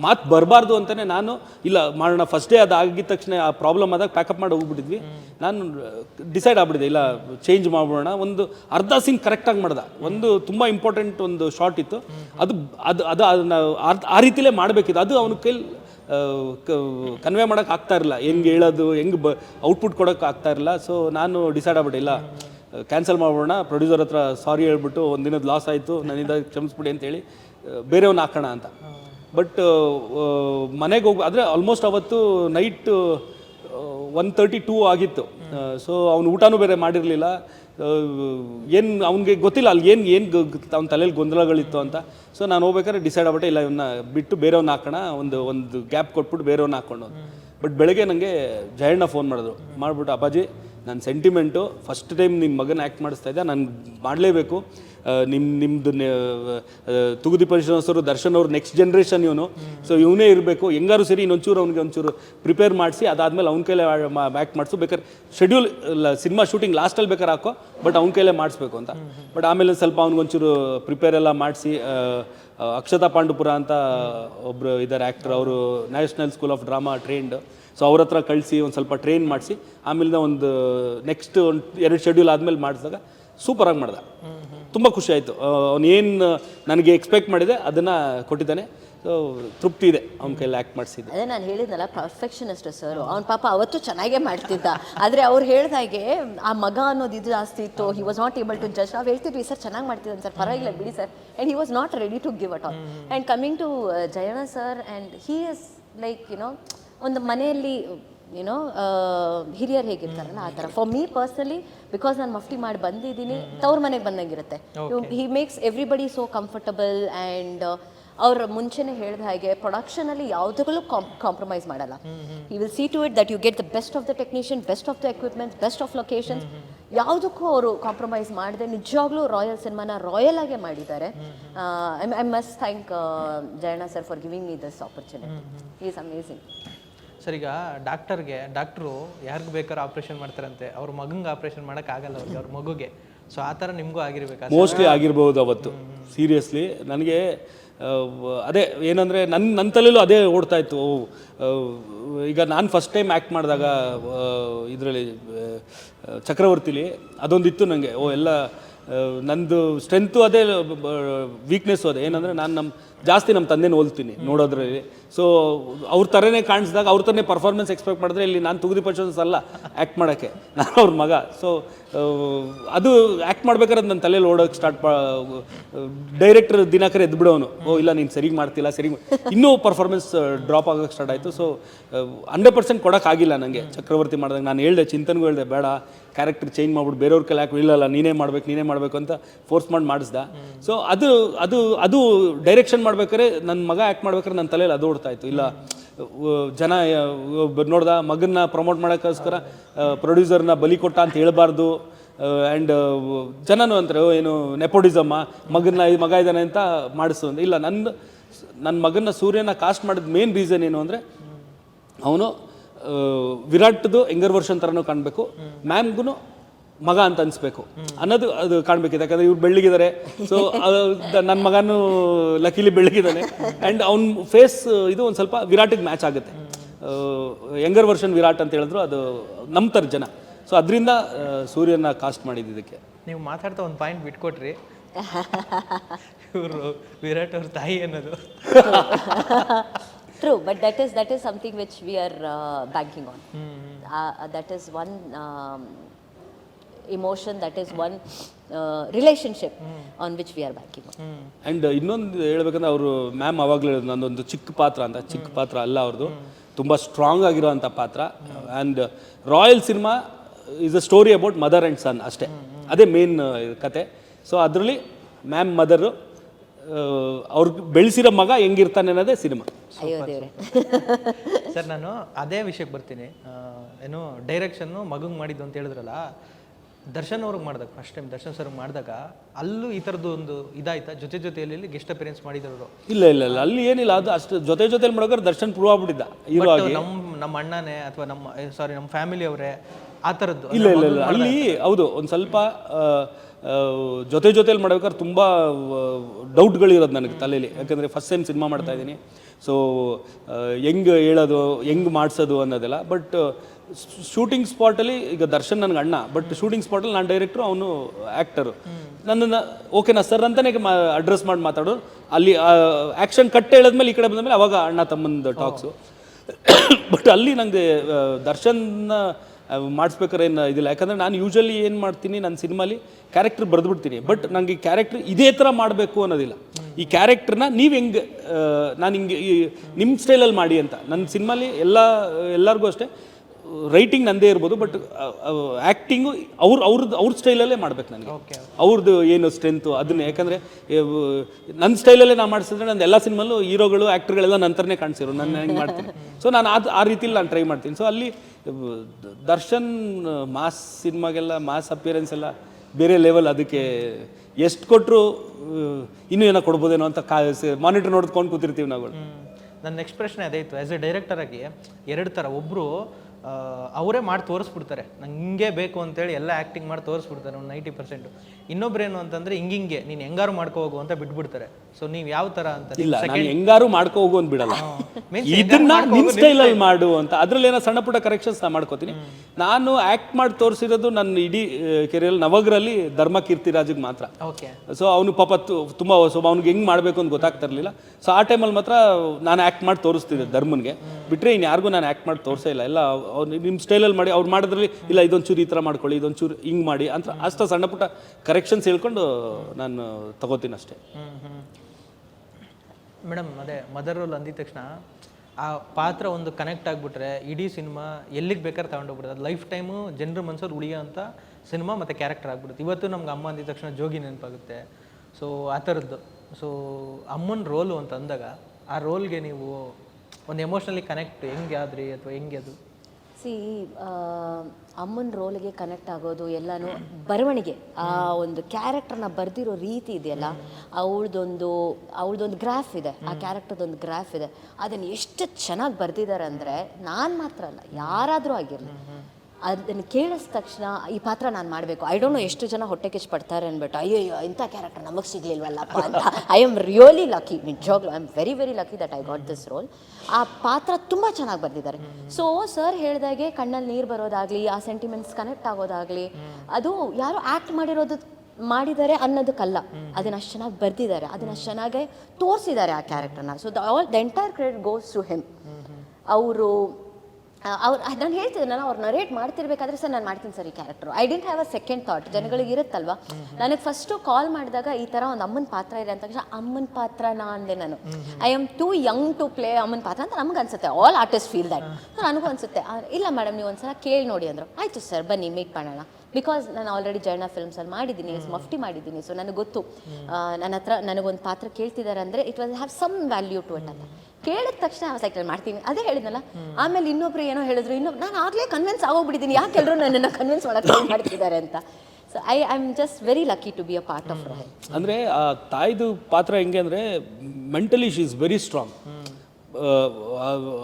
ಮಾತು ಬರಬಾರ್ದು ಅಂತಲೇ ನಾನು, ಇಲ್ಲ, ಮಾಡೋಣ ಫಸ್ಟ್ ಡೇ ಅದು ಆಗಿದ ತಕ್ಷಣ ಆ ಪ್ರಾಬ್ಲಮ್ ಆದಾಗ ಪ್ಯಾಕಪ್ ಮಾಡಿ ಹೋಗ್ಬಿಟ್ಟಿದ್ವಿ. ನಾನು ಡಿಸೈಡ್ ಆಗ್ಬಿಟ್ಟಿದೆ, ಇಲ್ಲ ಚೇಂಜ್ ಮಾಡ್ಬಿಡೋಣ. ಒಂದು ಅರ್ಧ ಸೀನ್ ಕರೆಕ್ಟಾಗಿ ಮಾಡ್ದ. ಒಂದು ತುಂಬ ಇಂಪಾರ್ಟೆಂಟ್ ಒಂದು ಶಾರ್ಟ್ ಇತ್ತು. ಅದು ಅದು ಅದು ಆ- ರೀತಿಲೇ ಮಾಡಬೇಕಿತ್ತು. ಅದು ಅವನ ಕೈಲಿ ಕನ್ವೆ ಮಾಡೋಕೆ ಆಗ್ತಾ ಇರಲಿಲ್ಲ. ಹೆಂಗೆ ಹೇಳೋದು, ಹೆಂಗೆ ಬ ಔಟ್ಪುಟ್ ಕೊಡೋಕೆ ಆಗ್ತಾ ಇರಲಿಲ್ಲ. ಸೊ ನಾನು ಡಿಸೈಡ್ ಆಗ್ಬಿಟ್ಟಿಲ್ಲ ಕ್ಯಾನ್ಸಲ್ ಮಾಡ್ಬೋಣ ಪ್ರೊಡ್ಯೂಸರ್ ಹತ್ರ ಸಾರಿ ಹೇಳ್ಬಿಟ್ಟು ಒಂದಿನದ ಲಾಸ್ ಆಯಿತು. ನನ್ನಿಂದ ಕ್ಷಮಿಸ್ಬಿಡಿ ಅಂತೇಳಿ ಬೇರೆಯವ್ನ ಹಾಕೋಣ ಅಂತ. ಬಟ್ ಮನೆಗೆ ಹೋಗ್ ಆದರೆ ಆಲ್ಮೋಸ್ಟ್ ಅವತ್ತು ನೈಟ್ ಒನ್ ತರ್ಟಿ ಟೂ ಆಗಿತ್ತು. ಸೊ ಅವ್ನು ಊಟನೂ ಬೇರೆ ಮಾಡಿರಲಿಲ್ಲ. ಏನು ಅವ್ನಿಗೆ ಗೊತ್ತಿಲ್ಲ ಅಲ್ಲಿ ಏನು ಏನು ಅವ್ನ ತಲೆಯಲ್ಲಿ ಗೊಂದಲಗಳಿತ್ತು ಅಂತ. ಸೊ ನಾನು ಹೋಗ್ಬೇಕಾದ್ರೆ ಡಿಸೈಡ್ ಆಗ್ಬಿಟ್ಟೆ ಇಲ್ಲ ಇವನ್ನ ಬಿಟ್ಟು ಬೇರೆಯವ್ನ ಹಾಕೋಣ ಒಂದು ಒಂದು ಗ್ಯಾಪ್ ಕೊಟ್ಬಿಟ್ಟು ಬೇರೆಯವ್ನ ಹಾಕೊಂಡು ಬಟ್ ಬೆಳಗ್ಗೆ ನನಗೆ ಜಯಣ್ಣ ಫೋನ್ ಮಾಡಿದ್ರು. ಮಾಡಿಬಿಟ್ಟು ಅಪ್ಪಾಜಿ ನನ್ನ ಸೆಂಟಿಮೆಂಟು ಫಸ್ಟ್ ಟೈಮ್ ನಿಮ್ಮ ಮಗನ ಆ್ಯಕ್ಟ್ ಮಾಡಿಸ್ತಾ ಇದ್ದೆ, ನಾನು ಮಾಡಲೇಬೇಕು. ನಿಮ್ಮ ನಿಮ್ಮದು ತುಗುದಿ ಪರಿಶ್ರಮಸರು ದರ್ಶನ್ ಅವ್ರು ನೆಕ್ಸ್ಟ್ ಜನ್ರೇಷನ್ ಇವನು. ಸೊ ಇವನೇ ಇರಬೇಕು. ಹೆಂಗಾರು ಸರಿ ಇನ್ನೊಂಚೂರು ಅವ್ನಿಗೆ ಒಂಚೂರು ಪ್ರಿಪೇರ್ ಮಾಡಿಸಿ, ಅದಾದಮೇಲೆ ಅವ್ನ ಕೈಲೇ ಆ್ಯಕ್ಟ್ ಮಾಡಿಸು. ಬೇಕಾದ್ರೆ ಶೆಡ್ಯೂಲ್ ಸಿನಿಮಾ ಶೂಟಿಂಗ್ ಲಾಸ್ಟಲ್ಲಿ ಬೇಕಾದ್ರೆ ಹಾಕೋ ಬಟ್ ಅವ್ನ ಕೈಲೇ ಮಾಡಿಸ್ಬೇಕು ಅಂತ. ಬಟ್ ಆಮೇಲೆ ಸ್ವಲ್ಪ ಅವ್ನಿಗೊಂಚೂರು ಪ್ರಿಪೇರ್ ಎಲ್ಲ ಮಾಡಿಸಿ ಅಕ್ಷತಾ ಪಾಂಡುಪುರ ಅಂತ ಒಬ್ಬರು ಇದ್ದಾರೆ ಆ್ಯಕ್ಟರ್ ಅವರು national school of drama trained so ಅವ್ರ ಹತ್ರ ಕಳಿಸಿ ಒಂದು ಸ್ವಲ್ಪ ಟ್ರೈನ್ ಮಾಡಿಸಿ ಆಮೇಲೆ ಒಂದು ನೆಕ್ಸ್ಟ್ ಒಂದು ಎರಡು ಶೆಡ್ಯೂಲ್ ಆದಮೇಲೆ ಮಾಡಿಸಿದಾಗ ಸೂಪರಾಗಿ ಮಾಡ್ದೆ. ತುಂಬ ಖುಷಿ ಆಯಿತು. ಅವನೇನು ಏನು ನನಗೆ ಎಕ್ಸ್ಪೆಕ್ಟ್ ಮಾಡಿದೆ ಅದನ್ನು ಕೊಟ್ಟಿದ್ದಾನೆ. ಸೊ ತೃಪ್ತಿ ಇದೆ ಅವ್ನ ಕೈಯಲ್ಲಿ ಆ್ಯಕ್ಟ್ ಮಾಡಿಸಿದ್ದೆ. ಅದೇ ನಾನು ಹೇಳಿದ್ನಲ್ಲ ಪರ್ಫೆಕ್ಷನಿಸ್ಟ್ ಸರ್ ಅವ್ನ ಪಾಪ ಅವತ್ತು ಚೆನ್ನಾಗೇ ಮಾಡ್ತಿದ್ದ. ಆದರೆ ಅವ್ರು ಹೇಳ್ದಾಗೆ ಆ ಮಗ ಅನ್ನೋದು ಇದು ಜಾಸ್ತಿ ಇತ್ತು. He was not able to just ನಾವು ಹೇಳ್ತಿದ್ವಿ ಸರ್ ಚೆನ್ನಾಗಿ ಮಾಡ್ತಿದ್ದಾನೆ ಸರ್ ಪರವಾಗಿಲ್ಲ ಬಿಡಿ sir. And he was not ready to give at all and coming to Jayanna sir and he is like you know ಒಂದು ಮನೆಯಲ್ಲಿ ಏನೋ ಹಿರಿಯರು ಹೇಗಿರ್ತಾರಲ್ಲ ಆ ಥರ. ಫಾರ್ ಮೀ ಪರ್ಸ್ನಲಿ ಬಿಕಾಸ್ ನಾನು ಮಫ್ಟಿ ಮಾಡಿ ಬಂದಿದ್ದೀನಿ ತವ್ರ ಮನೆಗೆ ಬಂದಂಗಿರುತ್ತೆ. He makes everybody so comfortable and ಅವ್ರ ಮುಂಚೆನೆ ಹೇಳಿದ ಹಾಗೆ ಪ್ರೊಡಕ್ಷನಲ್ಲಿ ಯಾವುದಕ್ಕೂ ಕಾಂಪ್ರಮೈಸ್ ಮಾಡಲ್ಲ. You will see to it that you get the best of the technician best of the equipments best of locations ಯಾವುದಕ್ಕೂ ಅವರು ಕಾಂಪ್ರಮೈಸ್ ಮಾಡದೆ ನಿಜವಾಗ್ಲೂ ರಾಯಲ್ ಸಿನಿಮಾನ ರಾಯಲ್ ಆಗೇ ಮಾಡಿದ್ದಾರೆ. I must thank Jayanna sir for giving me this opportunity is amazing sir, ಈಗ ಡಾಕ್ಟರ್ಗೆ, doctor ಯಾರಿಗೂ ಬೇಕಾದ್ರೂ ಆಪ್ರೇಷನ್ ಮಾಡ್ತಾರಂತೆ, ಅವ್ರ ಮಗಂಗೆ ಆಪ್ರೇಷನ್ ಮಾಡೋಕ್ಕಾಗಲ್ಲ ಅವ್ರಿಗೆ, ಅವ್ರ ಮಗುಗೆ. ಸೊ ಆ ಥರ ನಿಮಗೂ ಆಗಿರ್ಬೇಕು ಮೋಸ್ಟ್ಲಿ ಆಗಿರ್ಬೋದು ಅವತ್ತು ಸೀರಿಯಸ್ಲಿ ನನಗೆ ಅದೇ, ಏನಂದರೆ ನನ್ನ ನನ್ನ ತಲೆಯಲ್ಲೂ ಅದೇ ಓಡ್ತಾ ಇತ್ತು. ಈಗ ನಾನು ಫಸ್ಟ್ ಟೈಮ್ ಆ್ಯಕ್ಟ್ ಮಾಡಿದಾಗ ಇದರಲ್ಲಿ ಚಕ್ರವರ್ತಿಲಿ ಅದೊಂದಿತ್ತು ನನಗೆ ಓ, ಎಲ್ಲ ನಂದು ಸ್ಟ್ರೆಂತು ಅದೇ ವೀಕ್ನೆಸ್ಸು ಅದೇ. ಏನಂದರೆ ನಾನು ನಮ್ಮ ಜಾಸ್ತಿ ನಮ್ಮ ತಂದೆನ ಹೋಲ್ತೀನಿ ನೋಡೋದ್ರಲ್ಲಿ. ಸೊ ಅವ್ರ ಥರನೇ ಕಾಣಿಸಿದಾಗ ಅವ್ರ ಥರನೇ ಪರ್ಫಾರ್ಮೆನ್ಸ್ ಎಕ್ಸ್ಪೆಕ್ಟ್ ಮಾಡಿದ್ರೆ ಇಲ್ಲಿ ನಾನು ತುಗುದಿ ಪರ್ಸನ್ಸ್ ಅಲ್ಲ ಆ್ಯಕ್ಟ್ ಮಾಡೋಕ್ಕೆ. ನಾನು ಅವ್ರ ಮಗ. ಸೊ ಅದು ಆ್ಯಕ್ಟ್ ಮಾಡ್ಬೇಕಾದ್ರೆ ನನ್ನ ತಲೆಯಲ್ಲಿ ಓಡೋಕೆ ಸ್ಟಾರ್ಟ್ ಡೈರೆಕ್ಟರ್ ದಿನಾಕರ ಎದ್ಬಿಡೋನು. ಓ, ಇಲ್ಲ, ನೀನು ಸರಿಗೆ ಮಾಡ್ತಿಲ್ಲ ಸರಿ ಇನ್ನೂ ಪರ್ಫಾರ್ಮೆನ್ಸ್ ಡ್ರಾಪ್ ಆಗೋಕ್ಕೆ ಸ್ಟಾರ್ಟ್ ಆಯಿತು. ಸೊ ಹಂಡ್ರೆಡ್ ಪರ್ಸೆಂಟ್ ಕೊಡೋಕ್ಕಾಗಿಲ್ಲ ನನಗೆ ಚಕ್ರವರ್ತಿ ಮಾಡಿದಾಗ ನಾನು ಹೇಳಿದೆ, ಚಿಂತನೆಗೂ ಹೇಳಿದೆ, ಬೇಡ. ಕ್ಯಾರೆಕ್ಟರ್ ಚೇಂಜ್ ಮಾಡ್ಬಿಟ್ಟು ಬೇರೆಯವ್ರ ಕೈಲಿ ಯಾಕೆ ಇಲ್ಲಲ್ಲ ನೀನೇ ಮಾಡ್ಬೇಕು ನೀನೇ ಮಾಡಬೇಕು ಅಂತ ಫೋರ್ಸ್ ಮಾಡಿ ಮಾಡಿಸ್ದ. ಸೊ ಅದು ಅದು ಅದು ಡೈರೆಕ್ಷನ್ ಮಾಡ್ಬೇಕಾದ್ರೆ ನನ್ನ ಮಗ ಆ್ಯಕ್ಟ್ ಮಾಡ್ಬೇಕಾದ್ರೆ ನನ್ನ ತಲೆಯಲ್ಲಿ ಅದು ಓಡ್ತಾ ಇತ್ತು. ಇಲ್ಲ ಜನ ನೋಡ್ದ ಮಗನ್ನ ಪ್ರಮೋಟ್ ಮಾಡೋಕ್ಕೋಸ್ಕರ ಪ್ರೊಡ್ಯೂಸರ್ನ ಬಲಿ ಕೊಟ್ಟ ಅಂತ ಹೇಳಬಾರ್ದು. ಆ್ಯಂಡ್ ಜನನು ಅಂತಾರೆ "ಓ, ಏನು ನೆಪೋಟಿಸಮ್ಮ ಮಗನ್ನ ಮಗ ಇದ್ದಾನೆ ಅಂತ ಮಾಡಿಸು ಇಲ್ಲ ನನ್ನ ನನ್ನ ಮಗನ ಸೂರ್ಯನ ಕಾಸ್ಟ್ ಮಾಡಿದ ಮೇನ್ ರೀಸನ್ ಏನು ಅಂದರೆ ಅವನು ವಿರಾಟ್ದು ಯಂಗರ್ ವರ್ಷನ್ ಥರನೂ ಕಾಣಬೇಕು. ಮ್ಯಾಮ್ಗೂ ಮಗ ಅಂತ ಅನಿಸ್ಬೇಕು. ಅನ್ನೋದು ಅದು ಕಾಣ್ಬೇಕಿದೆ. ಯಾಕಂದ್ರೆ ಇವ್ರು ಬೆಳ್ಳಿಗಿದ್ದಾರೆ ಸೊ ನನ್ನ ಮಗನೂ ಲಕಿಲಿ ಬೆಳ್ಳಿಗಿದ್ದಾನೆ. ಆ್ಯಂಡ್ ಅವ್ನ ಫೇಸ್ ಇದು ಒಂದು ಸ್ವಲ್ಪ ವಿರಾಟಿಗೆ ಮ್ಯಾಚ್ ಆಗುತ್ತೆ. ಯಂಗರ್ ವರ್ಷನ್ ವಿರಾಟ್ ಅಂತ ಹೇಳಿದ್ರು, ಅದು ನಂಬ್ತಾರೆ ಜನ. ಸೊ ಅದರಿಂದ ಸೂರ್ಯನ ಕಾಸ್ಟ್ ಮಾಡಿದ್ದು ಇದಕ್ಕೆ. ನೀವು ಮಾತಾಡ್ತಾ ಒಂದು ಪಾಯಿಂಟ್ ಬಿಟ್ಕೊಟ್ರಿ. ಇವರು ವಿರಾಟ್ ಅವ್ರ ತಾಯಿ ಅನ್ನೋದು. True but that is that is something which we are banking on that is one emotion that is one relationship on which we are banking and ಇನ್ನೊಂದು ಹೇಳ್ಬೇಕಂದ್ರೆ ಅವರು ಮ್ಯಾಮ್ ಅವಾಗಲೇ ಹೇಳಿದ್ರು ನಂದೊಂದು ಚಿಕ್ಕ ಪಾತ್ರ ಅಂತ ಚಿಕ್ಕ ಪಾತ್ರ ಅಲ್ಲ ಅವ್ರದ್ದು. ತುಂಬ ಸ್ಟ್ರಾಂಗ್ ಆಗಿರೋವಂಥ ಪಾತ್ರ. And royal cinema is a story about mother and son ಅಷ್ಟೇ. ಅದೇ ಮೇನ್ ಕತೆ. ಸೊ ಅದರಲ್ಲಿ ಮ್ಯಾಮ್ ಮದರು ಅವ್ರಿಗೆ ಬೆಳೆಸಿರೋ ಮಗ ಹೆಂಗಿರ್ತಾನೆ ಅನ್ನೋದೇ ಸಿನಿಮಾ ಅಯ್ಯೋ ದೇವ್ರೆ. ಸರ್ ನಾನು ಅದೇ ವಿಷಯಕ್ಕೆ ಬರ್ತೀನಿ. ಏನು ಡೈರೆಕ್ಷನ್ನು ಮಗಂಗೆ ಮಾಡಿದ್ದು ಅಂತ ಹೇಳಿದ್ರಲ್ಲ ದರ್ಶನ್ ಅವ್ರಿಗೆ ಮಾಡಿದಾಗ ಫಸ್ಟ್ ಟೈಮ್ ದರ್ಶನ್ ಸರ್ ಮಾಡಿದಾಗ ಅಲ್ಲೂ ಈ ಥರದ್ದು ಒಂದು ಇದಾಯ್ತಾ? ಜೊತೆ ಜೊತೆಯಲ್ಲಿ ಗೆಸ್ಟ್ ಅಪಿಯರೆನ್ಸ್ ಮಾಡಿದ್ರು ಇಲ್ಲ ಇಲ್ಲ ಇಲ್ಲ. ಅಲ್ಲಿ ಏನಿಲ್ಲ ಅದು ಅಷ್ಟು ಜೊತೆ ಜೊತೆಲಿ ಮಾಡೋಕೆ ದರ್ಶನ್ ಪ್ರೂವ್ ಆಗ್ಬಿಟ್ಟಿದ್ದ. ಇವಾಗ ನಮ್ಮ ನಮ್ಮ ಅಣ್ಣನೇ ಅಥವಾ ನಮ್ಮ ಸಾರಿ ನಮ್ಮ ಫ್ಯಾಮಿಲಿ ಅವರೇ ಆ ಥರದ್ದು ಇಲ್ಲ ಇಲ್ಲ ಇಲ್ಲ. ಅಲ್ಲಿ ಹೌದು ಒಂದು ಸ್ವಲ್ಪ ಜೊತೆ ಜೊತೆಯಲ್ಲಿ ಮಾಡ್ಬೇಕಾದ್ರೆ ತುಂಬ ಡೌಟ್ಗಳಿರೋದು ನನಗೆ ತಲೆಯಲ್ಲಿ ಯಾಕಂದರೆ ಫಸ್ಟ್ ಟೈಮ್ ಸಿನಿಮಾ ಮಾಡ್ತಾ ಇದ್ದೀನಿ. ಸೊ ಹೆಂಗೆ ಹೇಳೋದು ಹೆಂಗೆ ಮಾಡಿಸೋದು ಅನ್ನೋದೆಲ್ಲ. ಬಟ್ ಶೂಟಿಂಗ್ ಸ್ಪಾಟಲ್ಲಿ ಈಗ ದರ್ಶನ್ ನನಗೆ ಅಣ್ಣ ಬಟ್ ಶೂಟಿಂಗ್ ಸ್ಪಾಟಲ್ಲಿ ನಾನು ಡೈರೆಕ್ಟ್ರು ಅವನು ಆ್ಯಕ್ಟರು ನನ್ನನ್ನು ಓಕೆನಾ ಸರ್ ಅಂತಲೇ ಅಡ್ರೆಸ್ ಮಾಡಿ ಮಾತಾಡೋರು. ಅಲ್ಲಿ ಆ್ಯಕ್ಷನ್ ಕಟ್ ಹೇಳಿದ್ಮೇಲೆ ಈ ಕಡೆ ಬಂದಮೇಲೆ ಅವಾಗ ಅಣ್ಣ ತಮ್ಮಂದು ಟಾಕ್ಸು ಬಟ್ ಅಲ್ಲಿ ನನಗೆ ದರ್ಶನ್ನ ಮಾಡಿಸ್ಬೇಕಾದ್ರೆ ಏನು ಇದಿಲ್ಲ. ಯಾಕಂದರೆ ನಾನು ಯೂಶ್ವಲಿ ಏನು ಮಾಡ್ತೀನಿ ನನ್ನ ಸಿನಿಮಾಲಿ ಕ್ಯಾರೆಕ್ಟರ್ ಬರೆದ್ಬಿಡ್ತೀನಿ. ಬಟ್ ನನಗೆ ಈ ಕ್ಯಾರೆಕ್ಟರ್ ಇದೇ ಥರ ಮಾಡಬೇಕು ಅನ್ನೋದಿಲ್ಲ. ಈ ಕ್ಯಾರೆಕ್ಟರ್ನ ನೀವು ಹೆಂಗೆ ನಾನು ಹಿಂಗೆ ಈ ನಿಮ್ಮ ಸ್ಟೈಲಲ್ಲಿ ಮಾಡಿ ಅಂತ. ನನ್ನ ಸಿನಿಮಾಲಿ ಎಲ್ಲ, ಎಲ್ಲರಿಗೂ ಅಷ್ಟೇ. ರೈಟಿಂಗ್ ನಂದೇ ಇರ್ಬೋದು ಬಟ್ ಆ್ಯಕ್ಟಿಂಗು ಅವ್ರ ಅವ್ರದ್ದು ಅವ್ರ ಸ್ಟೈಲಲ್ಲೇ ಮಾಡ್ಬೇಕು ನನಗೆ. ಅವ್ರದ್ದು ಏನು ಸ್ಟ್ರೆಂತು ಅದನ್ನ. ಯಾಕಂದರೆ ನನ್ನ ಸ್ಟೈಲಲ್ಲೇ ನಾನು ಮಾಡಿಸಿದ್ರೆ ನನ್ನ ಎಲ್ಲ ಸಿನಿಮಲ್ಲೂ ಹೀರೋಗಳು ಆ್ಯಕ್ಟ್ರ್ಗಳೆಲ್ಲ ನಂತರನೇ ಕಾಣಿಸಿರೋ. ನಾನು ಹೆಂಗೆ ಮಾಡ್ತೀನಿ? ಸೊ ನಾನು ಅದು ಆ ರೀತಿಲಿ ನಾನು ಟ್ರೈ ಮಾಡ್ತೀನಿ. ಸೊ ಅಲ್ಲಿ ದರ್ಶನ್ ಮಾಸ್ ಸಿನಿಮಾಗೆಲ್ಲ ಮಾಸ್ ಅಪಿಯರೆನ್ಸ್ ಎಲ್ಲ ಬೇರೆ ಲೆವೆಲ್ ಅದಕ್ಕೆ ಎಷ್ಟು ಕೊಟ್ಟರು ಇನ್ನೂ ಏನೋ ಕೊಡ್ಬೋದೇನೋ ಅಂತ ಕಾ ಮಾನಿಟರ್ ನೋಡ್ಕೊಂಡು ಕೂತಿರ್ತೀವಿ ನಾವು. ನನ್ನ ನೆಕ್ಸ್ಟ್ ಪ್ರಶ್ನೆ ಅದೇ ಇತ್ತು. ಆ್ಯಸ್ ಎ ಡೈರೆಕ್ಟರ್ ಆಗಿ ಎರಡು ಥರ. ಒಬ್ಬರು ಅವರೇ ಮಾಡಿ ತೋರಿಸ್ಬಿಡ್ತಾರೆ. ನಂಗೆ ಬೇಕು ಅಂತೇಳಿ ಎಲ್ಲ ಆ್ಯಕ್ಟಿಂಗ್ ಮಾಡಿ ತೋರಿಸ್ಬಿಡ್ತಾರೆ ಒಂದು ನೈಂಟಿ ಪರ್ಸೆಂಟು ಇನ್ನೊಬ್ರೇನು ಅಂತಂದರೆ ಹಿಂಗಿಂಗೆ ನೀನು ಹೆಂಗಾರು ಮಾಡ್ಕೋ ಹೋಗು ಅಂತ ಬಿಟ್ಬಿಡ್ತಾರೆ. ಸೊ ನೀವು ಯಾವ ಥರ ಅಂತ ಇಲ್ಲ ನಾನು ಹೆಂಗಾರು ಮಾಡ್ಕೊ ಹೋಗು ಅಂತ ಬಿಡಲ್ಲ. ಇದನ್ನ ನಿನ್ ಸ್ಟೈಲಲ್ಲಿ ಮಾಡು ಅಂತ. ಅದರಲ್ಲಿ ಏನೋ ಸಣ್ಣ ಪುಟ್ಟ ಕರೆಕ್ಷನ್ಸ್ ನಾ ಮಾಡ್ಕೋತೀನಿ. ನಾನು ಆಕ್ಟ್ ಮಾಡಿ ತೋರಿಸಿರೋದು ನನ್ನ ಇಡೀ ಕೆರೆಯಲ್ಲಿ ನವಗ್ರಲ್ಲಿ ಧರ್ಮ ಕೀರ್ತಿರಾಜಿಗೆ ಮಾತ್ರ. ಓಕೆ. ಸೊ ಅವನು ಪಾಪ ತುಂಬ ಸೊ ಅವ್ನಿಗೆ ಹೆಂಗೆ ಮಾಡಬೇಕು ಅಂತ ಗೊತ್ತಾಗ್ತಾ ಇರಲಿಲ್ಲ ಸೊ ಆ ಟೈಮಲ್ಲಿ ಮಾತ್ರ ನಾನು ಆ್ಯಕ್ಟ್ ಮಾಡಿ ತೋರಿಸ್ತಿದ್ದೆ ಧರ್ಮನ್ಗೆ. ಬಿಟ್ಟರೆ ಇನ್ನು ಯಾರಿಗೂ ನಾನು ಆ್ಯಕ್ಟ್ ಮಾಡಿ ತೋರಿಸೇ ಇಲ್ಲ. ಎಲ್ಲ ನಿಮ್ಮ ಸ್ಟೈಲಲ್ಲಿ ಮಾಡಿ, ಅವ್ರು ಮಾಡಿದ್ರಲ್ಲಿ, ಇಲ್ಲ, ಇದೊಂಚೂರು ಈ ಥರ ಮಾಡ್ಕೊಳ್ಳಿ, ಇದೊಂಚೂರು ಹಿಂಗೆ ಮಾಡಿ ಅಂತ ಅಷ್ಟು ಸಣ್ಣ ಪುಟ್ಟ ಕರೆಕ್ಷನ್ಸ್ ಹೇಳ್ಕೊಂಡು ನಾನು ತಗೋತೀನಿ ಅಷ್ಟೇ. ಮೇಡಮ್, ಅದೇ ಮದರ್ ರೋಲ್ ಅಂದಿದ ತಕ್ಷಣ, ಆ ಪಾತ್ರ ಒಂದು ಕನೆಕ್ಟ್ ಆಗಿಬಿಟ್ರೆ ಇಡೀ ಸಿನಿಮಾ ಎಲ್ಲಿಗೆ ಬೇಕಾದ್ರೆ ತಗೊಂಡೋಗ್ಬಿಡುತ್ತೆ ಅದು ಲೈಫ್ ಟೈಮು ಜನರ ಮನ್ಸಲ್ಲಿ ಉಳಿಯೋ ಅಂತ ಸಿನಿಮಾ ಮತ್ತು ಕ್ಯಾರೆಕ್ಟರ್ ಆಗ್ಬಿಡುತ್ತೆ. ಇವತ್ತು ನಮ್ಗೆ ಅಮ್ಮ ಅಂದಿದ ತಕ್ಷಣ ಜೋಗಿ ನೆನಪಾಗುತ್ತೆ. ಸೊ ಆ ಥರದ್ದು ಸೊ ಅಮ್ಮನ ರೋಲು ಅಂತ ಅಂದಾಗ, ಆ ರೋಲ್ಗೆ ನೀವು ಒಂದು ಎಮೋಷ್ನಲಿ ಕನೆಕ್ಟ್ ಹೆಂಗೆ ಆದ್ರಿ ಅಥವಾ ಹೆಂಗೆ ಅದು? ಸಿ ಅಮ್ಮನ ರೋಲ್ಗೆ ಕನೆಕ್ಟ್ ಆಗೋದು ಎಲ್ಲನೂ ಬರವಣಿಗೆ. ಆ ಒಂದು ಕ್ಯಾರೆಕ್ಟರ್ನ ಬರೆದಿರೋ ರೀತಿ ಇದೆಯಲ್ಲ ಅವಳದೊಂದು ಅವಳದೊಂದು ಗ್ರಾಫ್ ಇದೆ. ಆ ಕ್ಯಾರೆಕ್ಟರ್ದೊಂದು ಗ್ರಾಫ್ ಇದೆ. ಅದನ್ನು ಎಷ್ಟು ಚೆನ್ನಾಗಿ ಬರೆದಿದ್ದಾರೆ ಅಂದರೆ ನಾನು ಮಾತ್ರ ಅಲ್ಲ ಯಾರಾದರೂ ಆಗಿರಲಿ. ಅದನ್ನು ಕೇಳಿದ ತಕ್ಷಣ ಈ ಪಾತ್ರ ನಾನು ಮಾಡಬೇಕು. ಐ ಡೋಂಟ್ ನೋ ಎಷ್ಟು ಜನ ಹೊಟ್ಟೆ ಕಿಚ್ಚು ಪಡ್ತಾರೆ ಅಂದ್ಬಿಟ್ಟು ಅಯ್ಯೋ ಇಂಥ ಕ್ಯಾರೆಕ್ಟರ್ ನಮಗೆ ಸಿಗಲಿಲ್ವಲ್ಲಪ್ಪ ಅಂತ. ಐ ಆಮ್ ರಿಯಲಿ ಲಕ್ಕಿ ನಿಜವಾಗ್ಲೂ I am very very lucky that I got this role ಆ ಪಾತ್ರ ತುಂಬ ಚೆನ್ನಾಗಿ ಬರೆದಿದ್ದಾರೆ. ಸೊ ಸರ್ ಹೇಳಿದಾಗೆ ಕಣ್ಣಲ್ಲಿ ನೀರು ಬರೋದಾಗಲಿ ಆ ಸೆಂಟಿಮೆಂಟ್ಸ್ ಕನೆಕ್ಟ್ ಆಗೋದಾಗಲಿ ಅದು ಯಾರು ಆ್ಯಕ್ಟ್ ಮಾಡಿರೋದು ಮಾಡಿದ್ದಾರೆ ಅನ್ನೋದಕ್ಕಲ್ಲ. ಅದನ್ನು ಅಷ್ಟು ಚೆನ್ನಾಗಿ ಬರೆದಿದ್ದಾರೆ. ಅದನ್ನ ಅಷ್ಟು ಚೆನ್ನಾಗಿ ತೋರಿಸಿದ್ದಾರೆ ಆ ಕ್ಯಾರೆಕ್ಟರ್ನ so the all the entire credit goes to him. ಅವರು ಅವ್ರು ನಾನು ಹೇಳ್ತಿದ್ದೆ ನಾನು ಅವ್ರು ನರೇಟ್ ಮಾಡ್ತಿರ್ಬೇಕಾದ್ರೆ ಸರ್ ನಾನು ಮಾಡ್ತೀನಿ ಸರ್ ಈ character I didn't have a second thought ಜನಗಳಿಗೆ ಇರುತ್ತಲ್ವಾ? ನನಗೆ ಫಸ್ಟು ಕಾಲ್ ಮಾಡಿದಾಗ ಈ ಥರ ಒಂದು ಅಮ್ಮನ ಪಾತ್ರ ಇದೆ ಅಂತ ತಕ್ಷಣ ಅಮ್ಮನ ಪಾತ್ರನಾ ಅಂದೆ ನಾನು. I am too young to play ಅಮ್ಮನ ಪಾತ್ರ ಅಂತ ನಮ್ಗೆ ಅನ್ಸುತ್ತೆ. ಆಲ್ ಆರ್ಟಿಸ್ಟ್ ಫೀಲ್ ದ್ಯಾಟ್ ನನಗೂ ಅನ್ಸುತ್ತೆ ಇಲ್ಲ ಮೇಡಮ್ ನೀವು ಒಂದ್ಸಲ ಕೇಳಿ ನೋಡಿ ಅಂದರು. ಆಯಿತು ಸರ್ ಬನ್ನಿ ಮೀಟ್ ಮಾಡೋಣ. ಬಿಕಾಸ್ ನಾನು ಆಲ್ರೆಡಿ ಫಿಲ್ಮ್ಸ್ ಅಲ್ಲಿ ಮಾಡಿದ್ದೀನಿ ಮಫ್ಟಿ ಮಾಡಿದ್ದೀನಿ ಸೊ ನನಗೆ ಗೊತ್ತು. ನನ್ನ ಹತ್ರ ನನಗೊಂದು ಪಾತ್ರ ಕೇಳ್ತಿದ್ದಾರೆ ಅಂದರೆ it was have some value to it ಅಂತ. ಕೇಳಿದ ತಕ್ಷಣ ಸೈಕಲ್ ಮಾಡ್ತೀನಿ. ಅದೇ ಹೇಳಿದ್ನಲ್ಲ ಆಮೇಲೆ ಇನ್ನೊಬ್ರು ಏನೋ ಹೇಳಿದ್ರು ಇನ್ನೊಬ್ರು ನಾನು ಆಗಲೇ ಕನ್ವಿನ್ಸ್ ಆಗೋಗ್ಬಿಟ್ಟಿದ್ದೀನಿ ಯಾಕೆ ಎಲ್ಲರೂ ನನ್ನನ್ನು ಕನ್ವಿನ್ಸ್ ಮಾಡಕ್ಕೆ ಟ್ರೈ ಮಾಡ್ತಿದ್ದಾರೆ ಅಂತ. So I I am just very lucky to be a part of ಅಂದರೆ ಆ ತಾಯಿದು ಪಾತ್ರ ಹೆಂಗೆ ಅಂದರೆ mentally she is very strong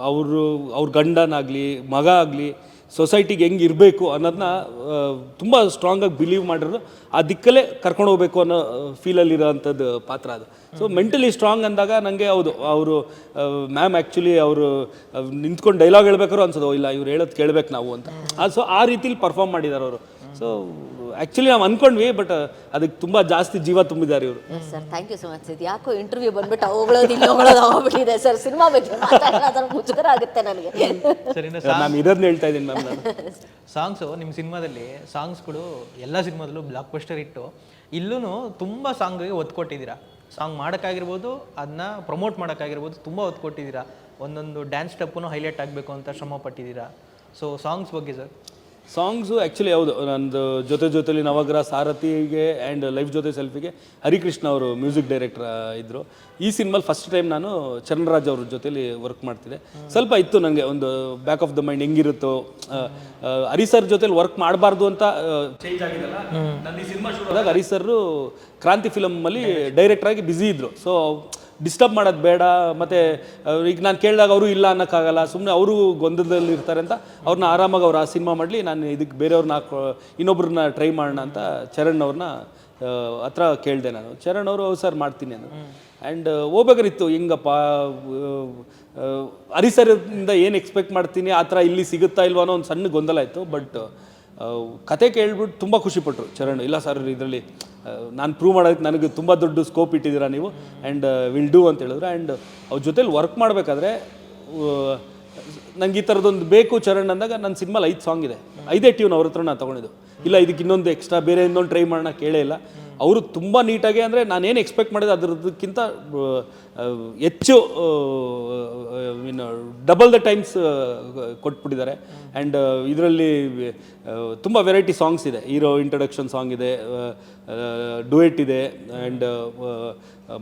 ಅವರು ಅವ್ರ ಗಂಡನಾಗಲಿ ಮಗ ಆಗಲಿ ಸೊಸೈಟಿಗೆ ಹೆಂಗೆ ಇರಬೇಕು ಅನ್ನೋದನ್ನ ತುಂಬ ಸ್ಟ್ರಾಂಗಾಗಿ ಬಿಲೀವ್ ಮಾಡಿರೋದು. ಆ ದಿಕ್ಕಲ್ಲೇ ಕರ್ಕೊಂಡು ಹೋಗ್ಬೇಕು ಅನ್ನೋ ಫೀಲಲ್ಲಿರೋವಂಥದ್ದು ಪಾತ್ರ ಅದು. ಸೊ ಮೆಂಟಲಿ ಸ್ಟ್ರಾಂಗ್ ಅಂದಾಗ ನನಗೆ ಹೌದು, ಅವರು ಮ್ಯಾಮ್ ಆ್ಯಕ್ಚುಲಿ ಅವರು ನಿಂತ್ಕೊಂಡು ಡೈಲಾಗ್ ಹೇಳ್ಬೇಕಾರು ಅನ್ಸೋದು ಇಲ್ಲ, ಇವ್ರು ಹೇಳೋದು ಕೇಳಬೇಕು ನಾವು ಅಂತ. ಸೊ ಆ ರೀತಿಲಿ ಪರ್ಫಾರ್ಮ್ ಮಾಡಿದ್ದಾರೆ ಅವರು. ಸೊ ಆ್ಯಕ್ಚುಲಿ ನಾವು ಅನ್ಕೊಂಡ್ವಿ ಬಟ್ ಅದಕ್ಕೆ ತುಂಬ ಜಾಸ್ತಿ ಜೀವ ತುಂಬಿದ್ದಾರೆ ಇವರು. Sir thank you so much ಇದು ಯಾಕೋ ಇಂಟರ್ವ್ಯೂ ಬಂದ್ಬಿಟ್ಟು ಹೋಗ್ಳೋದು ಇಲ್ಲಿ ಹೋಗ್ಳೋದು ಹೋಗ್ಬಿಟ್ಟಿದೆ ಸರ್ ಸಿನಿಮಾ ಬಗ್ಗೆ ಮಾತಾಡೋದ್ರ ಮುಜುಗರ ಆಗುತ್ತೆ ನನಗೆ. ಸರ್ ನಾನು ಇದನ್ನ ಹೇಳ್ತಾ ಇದ್ದೀನಿ ಮ್ಯಾಮ್ ನಾನು. ಸಾಂಗ್ಸು ನಿಮ್ಮ ಸಿನಿಮಾದಲ್ಲಿ ಸಾಂಗ್ಸ್ಗಳು ಎಲ್ಲ ಸಿನಿಮಾದಲ್ಲೂ ಬ್ಲಾಕ್ ಬಸ್ಟರ್ ಇಟ್ಟು ಇಲ್ಲೂ ತುಂಬ ಸಾಂಗ್ಗೆ ಒತ್ತು ಕೊಟ್ಟಿದ್ದೀರಾ ಸಾಂಗ್ ಮಾಡೋಕ್ಕಾಗಿರ್ಬೋದು ಅದನ್ನ ಪ್ರಮೋಟ್ ಮಾಡೋಕ್ಕಾಗಿರ್ಬೋದು ತುಂಬ ಒತ್ತು ಕೊಟ್ಟಿದ್ದೀರಾ ಒಂದೊಂದು ಡ್ಯಾನ್ಸ್ ಸ್ಟೆಪ್ಪನ್ನು ಹೈಲೈಟ್ ಆಗಬೇಕು ಅಂತ ಶ್ರಮ ಪಟ್ಟಿದ್ದೀರಾ ಸೊ ಸಾಂಗ್ಸ್ ಬಗ್ಗೆ ಸರ್ ಸಾಂಗ್ಸು ಆ್ಯಕ್ಚುಲಿ ಯಾವುದು ನಂದು ಜೊತೆ ಜೊತೆಲಿ ನವಗ್ರಹ ಸಾರಥಿಗೆ ಆ್ಯಂಡ್ ಲೈಫ್ ಜೊತೆ ಸೆಲ್ಫಿಗೆ ಹರಿಕೃಷ್ಣ ಅವರು ಮ್ಯೂಸಿಕ್ ಡೈರೆಕ್ಟರ್ ಇದ್ದರು ಈ ಸಿನಿಮಾಲಿ ಫಸ್ಟ್ ಟೈಮ್ ನಾನು ಚರಣರಾಜ್ ಅವ್ರ ಜೊತೆಲಿ ವರ್ಕ್ ಮಾಡ್ತಿದ್ದೆ. ಸ್ವಲ್ಪ ಇತ್ತು ನನಗೆ ಒಂದು ಬ್ಯಾಕ್ ಆಫ್ ದ ಮೈಂಡ್ ಹೆಂಗಿರುತ್ತೋ ಹರಿ ಸರ್ ಜೊತೆಲಿ ವರ್ಕ್ ಮಾಡಬಾರ್ದು ಅಂತ ಚೇಂಜ್ ಆಗಿದೆಲ್ಲ. ನನ್ನ ಈ ಸಿನಿಮಾ ಶುರು ಆದಾಗ ಹರಿ ಸರ್ ಕ್ರಾಂತಿ ಫಿಲಮಲ್ಲಿ ಡೈರೆಕ್ಟರ್ ಆಗಿ ಬ್ಯುಸಿ ಇದ್ರು. ಸೊ ಡಿಸ್ಟರ್ಬ್ ಮಾಡೋದು ಬೇಡ, ಮತ್ತು ಈಗ ನಾನು ಕೇಳಿದಾಗ ಅವರು ಇಲ್ಲ ಅನ್ನೋಕ್ಕಾಗಲ್ಲ ಸುಮ್ಮನೆ ಅವರು ಗೊಂದಲದಲ್ಲಿ ಇರ್ತಾರೆ ಅಂತ ಅವ್ರನ್ನ ಆರಾಮಾಗಿ ಅವ್ರು ಆ ಸಿನಿಮಾ ಮಾಡಲಿ, ನಾನು ಇದಕ್ಕೆ ಬೇರೆಯವ್ರನ್ನ ಹಾಕೋ, ಇನ್ನೊಬ್ರನ್ನ ಟ್ರೈ ಮಾಡೋಣ ಅಂತ ಚರಣ್ ಅವ್ರನ್ನ ಹತ್ರ ಕೇಳಿದೆ ನಾನು. ಚರಣ್ ಅವರು ಸರ್, ಮಾಡ್ತೀನಿ ಅಂದರು. ಆ್ಯಂಡ್ ಹೋಗ್ಬೇಕಾರಿತ್ತು ಹೆಂಗಪ್ಪ ಹರಿಸರಿಂದ ಏನು ಎಕ್ಸ್ಪೆಕ್ಟ್ ಮಾಡ್ತೀನಿ, ಆ ಥರ ಇಲ್ಲಿ ಸಿಗುತ್ತಾ ಇಲ್ವೋ ಅನ್ನೋ ಒಂದು ಸಣ್ಣ ಗೊಂದಲ ಇತ್ತು ಬಟ್ ಕತೆ ಕೇಳ್ಬಿಟ್ಟು ತುಂಬ ಖುಷಿಪಟ್ಟರು ಚರಣ್, ಇಲ್ಲ ಸರ್, ಇದರಲ್ಲಿ ನಾನು ಪ್ರೂವ್ ಮಾಡೋದಕ್ಕೆ ನನಗೆ ತುಂಬ ದೊಡ್ಡ ಸ್ಕೋಪ್ ಇಟ್ಟಿದ್ದೀರಾ ನೀವು? ಆ್ಯಂಡ್ ವಿಲ್ ಡೂ ಅಂತ ಹೇಳಿದ್ರು. ಆ್ಯಂಡ್ ಅವ್ರ ಜೊತೇಲಿ ವರ್ಕ್ ಮಾಡಬೇಕಾದ್ರೆ ನನಗೆ ಈ ಥರದೊಂದು ಬೇಕು ಚರಣ್ ಅಂದಾಗ ನನ್ನ ಸಿನಿಮಾಲಿ ಐದು ಸಾಂಗ್ ಇದೆ. ಐದೇ ಟ್ಯೂನ್ ಅವ್ರ ಹತ್ರ ನಾನು ತೊಗೊಂಡಿದ್ದು. ಇಲ್ಲ, ಇದಕ್ಕೆ ಇನ್ನೊಂದು ಎಕ್ಸ್ಟ್ರಾ ಬೇರೆ ಇನ್ನೊಂದು ಟ್ರೈ ಮಾಡೋಣ ಕೇಳೇ ಇಲ್ಲ. ಅವರು ತುಂಬ ನೀಟಾಗಿ ಅಂದರೆ ನಾನೇನು ಎಕ್ಸ್ಪೆಕ್ಟ್ ಮಾಡಿದೆ ಅದರದಕ್ಕಿಂತ ಹೆಚ್ಚು ಮೀನ್ ಡಬಲ್ ದ ಟೈಮ್ಸ್ ಕೊಟ್ಬಿಟ್ಟಿದ್ದಾರೆ. ಆ್ಯಂಡ್ ಇದರಲ್ಲಿ ತುಂಬ ವೆರೈಟಿ ಸಾಂಗ್ಸ್ ಇದೆ. ಹೀರೋ ಇಂಟ್ರೊಡಕ್ಷನ್ ಸಾಂಗ್ ಇದೆ ಡುಯೆಟ್ ಇದೆ ಆ್ಯಂಡ್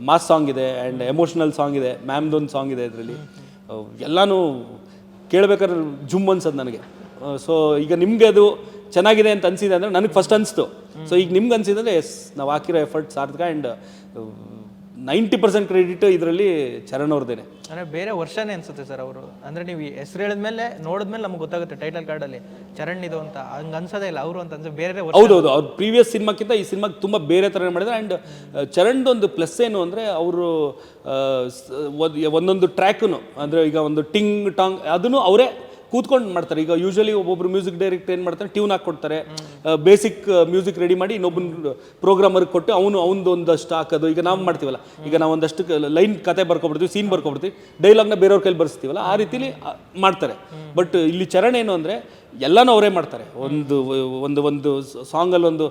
ಮಾಸ್ ಸಾಂಗ್ ಇದೆ ಆ್ಯಂಡ್ ಎಮೋಷ್ನಲ್ ಸಾಂಗ್ ಇದೆ ಮ್ಯಾಮ್ದೊಂದು ಸಾಂಗ್ ಇದೆ ಇದರಲ್ಲಿ. ಎಲ್ಲನೂ ಕೇಳಬೇಕಾದ್ರೆ ಜುಮ್ ಅನ್ಸೋದು ನನಗೆ. ಸೊ ಈಗ ನಿಮಗೆ ಅದು ಚೆನ್ನಾಗಿದೆ ಅಂತ ಅನಿಸಿದೆ ಅಂದರೆ ನನಗೆ ಫಸ್ಟ್ ಅನಿಸ್ತು. ಸೊ ಈಗ ನಿಮ್ಗೆ ಅನ್ಸಿದ್ರೆ ಎಸ್ ನಾವು ಹಾಕಿರೋ ಎಫರ್ಟ್ ಸಾರ್ಥಕ ಆ್ಯಂಡ್ ನೈಂಟಿ ಪರ್ಸೆಂಟ್ ಕ್ರೆಡಿಟ್ ಇದರಲ್ಲಿ ಚರಣ್ ಅವ್ರದ್ದೇನೆ ಅಂದರೆ ಬೇರೆ ವರ್ಷನೇ ಅನ್ಸುತ್ತೆ ಸರ್ ಅವರು. ಅಂದರೆ ನೀವು ಹೆಸರು ಹೇಳಿದ್ಮೇಲೆ ನೋಡಿದ್ಮೇಲೆ ನಮ್ಗೆ ಗೊತ್ತಾಗುತ್ತೆ ಟೈಟಲ್ ಕಾರ್ಡಲ್ಲಿ ಚರಣ್ ಇದು ಅಂತ. ಹಂಗೆ ಅನ್ಸೋದೇ ಇಲ್ಲ. ಅವರು ಅಂತ ಅನ್ಸೋ ಬೇರೆ ಹೌದೌದು. ಅವ್ರ ಪ್ರೀವಿಯಸ್ ಸಿನಿಮಾಕ್ಕಿಂತ ಈ ಸಿನಿಮಾಗೆ ತುಂಬ ಬೇರೆ ಥರ ಮಾಡಿದ್ದಾರೆ ಆ್ಯಂಡ್ ಚರಣ್ದೊಂದು ಪ್ಲಸ್ ಏನು ಅಂದರೆ ಅವರು ಒಂದೊಂದು ಟ್ರ್ಯಾಕು ಅಂದರೆ ಈಗ ಒಂದು ಟಿಂಗ್ ಟಾಂಗ್ ಅದನ್ನು ಅವರೇ ಕೂತ್ಕೊಂಡು ಮಾಡ್ತಾರೆ. ಈಗ ಯೂಶಲಿ ಒಬ್ಬೊಬ್ರು ಮ್ಯೂಸಿಕ್ ಡೈರೆಕ್ಟರ್ ಏನು ಮಾಡ್ತಾರೆ? ಟ್ಯೂನ್ ಹಾಕ್ಕೊಡ್ತಾರೆ ಬೇಸಿಕ್ ಮ್ಯೂಸಿಕ್ ರೆಡಿ ಮಾಡಿ ಇನ್ನೊಬ್ಬನ ಪ್ರೋಗ್ರಾಮರ್ಗೆ ಕೊಟ್ಟು ಅವನು ಅವನದು ಒಂದಷ್ಟು ಹಾಕೋದು. ಈಗ ನಾವು ಮಾಡ್ತೀವಲ್ಲ? ಈಗ ನಾವು ಒಂದಷ್ಟು ಲೈನ್ ಕತೆ ಬರ್ಕೊಬಿಡ್ತೀವಿ ಸೀನ್ ಬರ್ಕೊಬಿಡ್ತೀವಿ. ಡೈಲಾಗ್ನ ಬೇರೆಯವ್ರ ಕೈಲಿ ಬರ್ಸ್ತೀವಲ್ಲ? ಆ ರೀತಿಲಿ ಮಾಡ್ತಾರೆ. ಬಟ್ ಇಲ್ಲಿ ಚರಣ ಏನು ಅಂದರೆ, ಎಲ್ಲನೂ ಅವರೇ ಮಾಡ್ತಾರೆ. ಒಂದು ಒಂದು ಒಂದು ಸಾಂಗಲ್ಲಿ ಒಂದು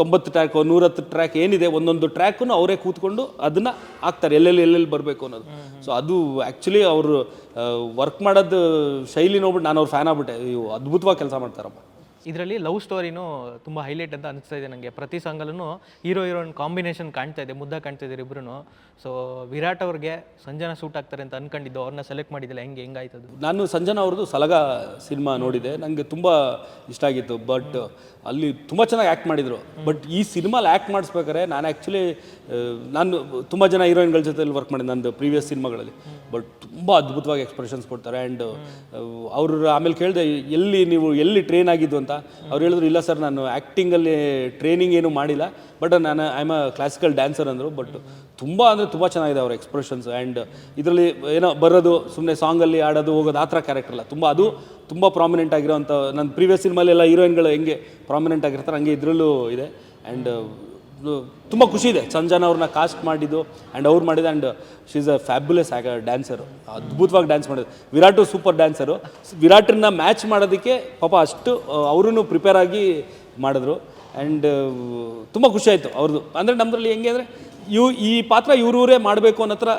ತೊಂಬತ್ತು ಟ್ರ್ಯಾಕ್ ನೂರತ್ತು ಟ್ರ್ಯಾಕ್ ಏನಿದೆ, ಒಂದೊಂದು ಟ್ರ್ಯಾಕನ್ನು ಅವರೇ ಕೂತ್ಕೊಂಡು ಅದನ್ನು ಹಾಕ್ತಾರೆ, ಎಲ್ಲೆಲ್ಲಿ ಎಲ್ಲೆಲ್ಲಿ ಬರಬೇಕು ಅನ್ನೋದು. ಸೊ ಅದು ಆ್ಯಕ್ಚುಲಿ ಅವರು ವರ್ಕ್ ಮಾಡೋದು ಶೈಲಿ ನೋಡ್ಬಿಟ್ಟು ನಾನು ಅವ್ರ ಫ್ಯಾನ್ ಆಗ್ಬಿಟ್ಟೆ. ಇವು ಅದ್ಭುತವಾಗಿ ಕೆಲಸ ಮಾಡ್ತಾರಪ್ಪ. ಇದರಲ್ಲಿ ಲವ್ ಸ್ಟೋರಿನೂ ತುಂಬ ಹೈಲೈಟ್ ಅಂತ ಅನಿಸ್ತಾ ಇದೆ ನನಗೆ. ಪ್ರತಿ ಸಾಂಗಲ್ಲೂ ಹೀರೋ, ಹೀರೋಯಿನ್ ಕಾಂಬಿನೇಷನ್ ಕಾಣ್ತಾ ಇದೆ, ಮುದ್ದ ಕಾಣ್ತಾ ಇದ್ದಾರೆ ಇಬ್ಬರು ಸೊ ವಿರಾಟ್ ಅವ್ರಿಗೆ ಸಂಜನಾ ಸೂಟ್ ಆಗ್ತಾರೆ ಅಂತ ಅನ್ಕೊಂಡಿದ್ದು ಅವ್ರನ್ನ ಸೆಲೆಕ್ಟ್ ಮಾಡಿದ್ದಿಲ್ಲ, ಹೆಂಗೆ, ಹೆಂಗಾಯ್ತು ಅದು? ನಾನು ಸಂಜನಾ ಅವ್ರದ್ದು ಸಲಗ ಸಿನಿಮಾ ನೋಡಿದೆ. ನನಗೆ ತುಂಬ ಇಷ್ಟ ಆಗಿತ್ತು ಬಟ್ ಅಲ್ಲಿ ತುಂಬ ಚೆನ್ನಾಗಿ ಆ್ಯಕ್ಟ್ ಮಾಡಿದರು. ಬಟ್ ಈ ಸಿನಿಮಾಲಿ ಆ್ಯಕ್ಟ್ ಮಾಡಿಸ್ಬೇಕಾದ್ರೆ ನಾನು ಆ್ಯಕ್ಚುಲಿ ನಾನು ತುಂಬ ಜನ ಹೀರೋಯಿನ್ಗಳ ಜೊತೆಲಿ ವರ್ಕ್ ಮಾಡಿದ್ದೆ ನಂದು ಪ್ರೀವಿಯಸ್ ಸಿನಿಮಾಗಳಲ್ಲಿ. ಬಟ್ ತುಂಬ ಅದ್ಭುತವಾಗಿ ಎಕ್ಸ್ಪ್ರೆಷನ್ಸ್ ಕೊಡ್ತಾರೆ. ಆ್ಯಂಡ್ ಅವರು ಆಮೇಲೆ ಕೇಳಿದೆ, ಎಲ್ಲಿ ನೀವು, ಎಲ್ಲಿ ಟ್ರೈನ್ ಆಗಿದ್ದು ಅಂತ ಅವ್ರು ಹೇಳಿದ್ರು, ಇಲ್ಲ ಸರ್, ನಾನು ಆ್ಯಕ್ಟಿಂಗಲ್ಲಿ ಟ್ರೈನಿಂಗ್ ಏನು ಮಾಡಿಲ್ಲ ಬಟ್ ನಾನು I am a classical dancer ಅಂದರು ಬಟ್ ತುಂಬ ಅಂದರೆ ತುಂಬ ಚೆನ್ನಾಗಿದೆ ಅವ್ರ ಎಕ್ಸ್ಪ್ರೆಷನ್ಸ್ ಆ್ಯಂಡ್ ಇದರಲ್ಲಿ ಏನೋ ಬರೋದು ಸುಮ್ಮನೆ ಸಾಂಗಲ್ಲಿ ಆಡೋದು ಹೋಗೋದು, ಆ ಥರ ಕ್ಯಾರೆಕ್ಟರ್ ಅಲ್ಲ. ತುಂಬ, ಅದು ತುಂಬ ಪ್ರಾಮಿನೆಂಟ್ ಆಗಿರೋಂಥ ನನ್ನ ಪ್ರೀವಿಯಸ್ ಸಿನಿಮಾಲೆಲ್ಲ ಹೀರೋಯಿನ್ಗಳು ಹೆಂಗೆ ಪ್ರಾಮಿನೆಂಟ್ ಆಗಿರ್ತಾರೆ, ಹಂಗೆ ಇದರಲ್ಲೂ ಇದೆ. ಆ್ಯಂಡ್ ತುಂಬ ಖುಷಿ ಇದೆ. ಸಂಜನಾ ಅವ್ರನ್ನ ಕಾಸ್ಟ್ ಮಾಡಿದ್ದು ಆ್ಯಂಡ್ ಅವ್ರು ಮಾಡಿದ and she is a fabulous ಆಗ ಡ್ಯಾನ್ಸರು ಅದ್ಭುತವಾಗಿ ಡ್ಯಾನ್ಸ್ ಮಾಡಿದ್ರು ವಿರಾಟು ಸೂಪರ್ ಡ್ಯಾನ್ಸರು ವಿರಾಟನ್ನ ಮ್ಯಾಚ್ ಮಾಡೋದಕ್ಕೆ ಪಾಪ ಅಷ್ಟು ಅವರೂ ಪ್ರಿಪೇರ್ ಆಗಿ ಮಾಡಿದ್ರು. ಆ್ಯಂಡ್ ತುಂಬ ಖುಷಿ ಆಯಿತು ಅವ್ರದ್ದು. ಅಂದರೆ ನಮ್ಮದ್ರಲ್ಲಿ ಹೆಂಗೆ ಅಂದರೆ, ಇವು, ಈ ಪಾತ್ರ ಇವರೂರೇ ಮಾಡಬೇಕು ಅನ್ನೋ ಥರ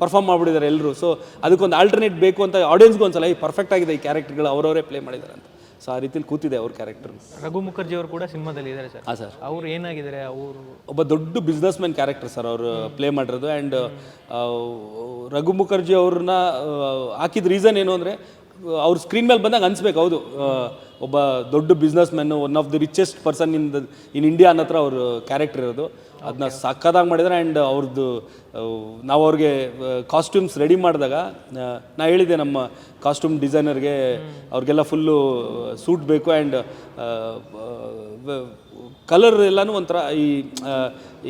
ಪರ್ಫಾರ್ಮ್ ಮಾಡಿಬಿಟ್ಟಿದ್ದಾರೆ ಎಲ್ಲರೂ ಸೊ ಅದಕ್ಕೊಂದು ಆಲ್ಟರ್ನೇಟ್ ಬೇಕು ಅಂತ ಆಡಿಯನ್ಸ್ಗೂ ಒಂದ್ಸಲ ಈ ಪರ್ಫೆಕ್ಟ್ ಆಗಿದೆ ಈ ಕ್ಯಾರೆಕ್ಟರ್ಗಳು ಅವರವರೇ ಪ್ಲೇ ಮಾಡಿದ್ದಾರೆ ಅಂತ. ಸೊ ಆ ರೀತಿಲಿ ಕೂತಿದೆ ಅವ್ರ ಕ್ಯಾರೆಕ್ಟರ್ ರಘು ಮುಖರ್ಜಿ ಅವರು ಕೂಡ ಸಿನಿಮಾದಲ್ಲಿ ಇದ್ದಾರೆ ಸರ್. ಹಾಂ ಸರ್. ಅವ್ರು ಏನಾಗಿದ್ದಾರೆ ಅವರು ಒಬ್ಬ ದೊಡ್ಡ ಬಿಸ್ನೆಸ್ ಮ್ಯಾನ್ ಕ್ಯಾರೆಕ್ಟರ್ ಸರ್ ಅವರು ಪ್ಲೇ ಮಾಡಿರೋದು. ಆ್ಯಂಡ್ ರಘು ಮುಖರ್ಜಿ ಅವ್ರನ್ನ ಹಾಕಿದ ರೀಸನ್ ಏನು ಅಂದರೆ ಅವ್ರ ಸ್ಕ್ರೀನ್ ಮೇಲೆ ಬಂದಾಗ ಅನಿಸ್ಬೇಕು ಹೌದು. ಒಬ್ಬ ದೊಡ್ಡ businessman one of the richest person in the in India ಅನ್ನತ್ರ ಹತ್ರ ಅವ್ರ ಕ್ಯಾರೆಕ್ಟರ್ ಇರೋದು. ಅದನ್ನ ಸಕ್ಕದಾಗಿ ಮಾಡಿದ್ದಾರೆ ಆ್ಯಂಡ್ ಅವ್ರದ್ದು ನಾವು ಅವ್ರಿಗೆ ಕಾಸ್ಟ್ಯೂಮ್ಸ್ ರೆಡಿ ಮಾಡಿದಾಗ ನಾ ಹೇಳಿದ್ದೆ ನಮ್ಮ ಕಾಸ್ಟ್ಯೂಮ್ ಡಿಸೈನರ್ಗೆ ಅವ್ರಿಗೆಲ್ಲ ಫುಲ್ಲು ಸೂಟ್ ಬೇಕು ಆ್ಯಂಡ್ ಕಲರ್ ಎಲ್ಲನೂ ಒಂಥರ ಈ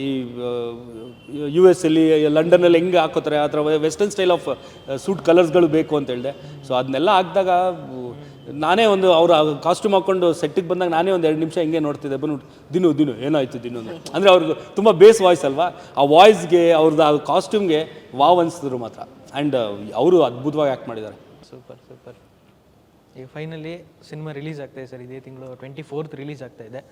ಈ ಯು ಎಸ್ ಅಲ್ಲಿ ಲಂಡನಲ್ಲಿ ಹೆಂಗೆ ಹಾಕೋತಾರೆ, ಆ ಥರ ವೆಸ್ಟರ್ನ್ ಸ್ಟೈಲ್ ಆಫ್ ಸೂಟ್ ಕಲರ್ಸ್ಗಳು ಬೇಕು ಅಂತ ಹೇಳಿದೆ. ಸೊ ಅದನ್ನೆಲ್ಲ ಹಾಕಿದಾಗ ನಾನೇ ಒಂದು ಅವರು ಕಾಸ್ಟ್ಯೂಮ್ ಹಾಕೊಂಡು ಸೆಟ್ಟಿಗೆ ಬಂದಾಗ ನಾನೇ ಒಂದು ಎರಡು ನಿಮಿಷ ಹಿಂಗೆ ನೋಡ್ತಿದ್ದೆ. ಬಂದು ದಿನು ದಿನು ಏನಾಯ್ತು ದಿನು ಅಂದ್ರೆ ಅಂದರೆ ಅವ್ರಿಗೆ ತುಂಬ ಬೇಸ್ ವಾಯ್ಸ್ ಅಲ್ವಾ? ಆ ವಾಯ್ಸ್ಗೆ ಅವ್ರದ್ದು ಆ ಕಾಸ್ಟ್ಯೂಮ್ಗೆ ವಾವ್ ಅನಿಸಿದ್ರು ಮಾತ್ರ. ಆ್ಯಂಡ್ ಅವರು ಅದ್ಭುತವಾಗಿ ಆ್ಯಕ್ಟ್ ಮಾಡಿದ್ದಾರೆ. Super super. ಈಗ ಫೈನಲಿ ಸಿನಿಮಾ ರಿಲೀಸ್ ಆಗ್ತಾ ಇದೆ ಸರ್. ಇದೇ ತಿಂಗಳು ಟ್ವೆಂಟಿ ಫೋರ್ತ್ ರಿಲೀಸ್ ಆಗ್ತಾ ಇದೆ.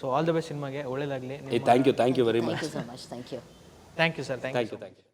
ಸೊ ಆಲ್ ದ ಬೆಸ್ಟ್ ಸಿನಿಮಾಗೆ ಒಳ್ಳೇದಾಗಲಿ. Thank you thank you very much thank you so thank you sir thank you thank you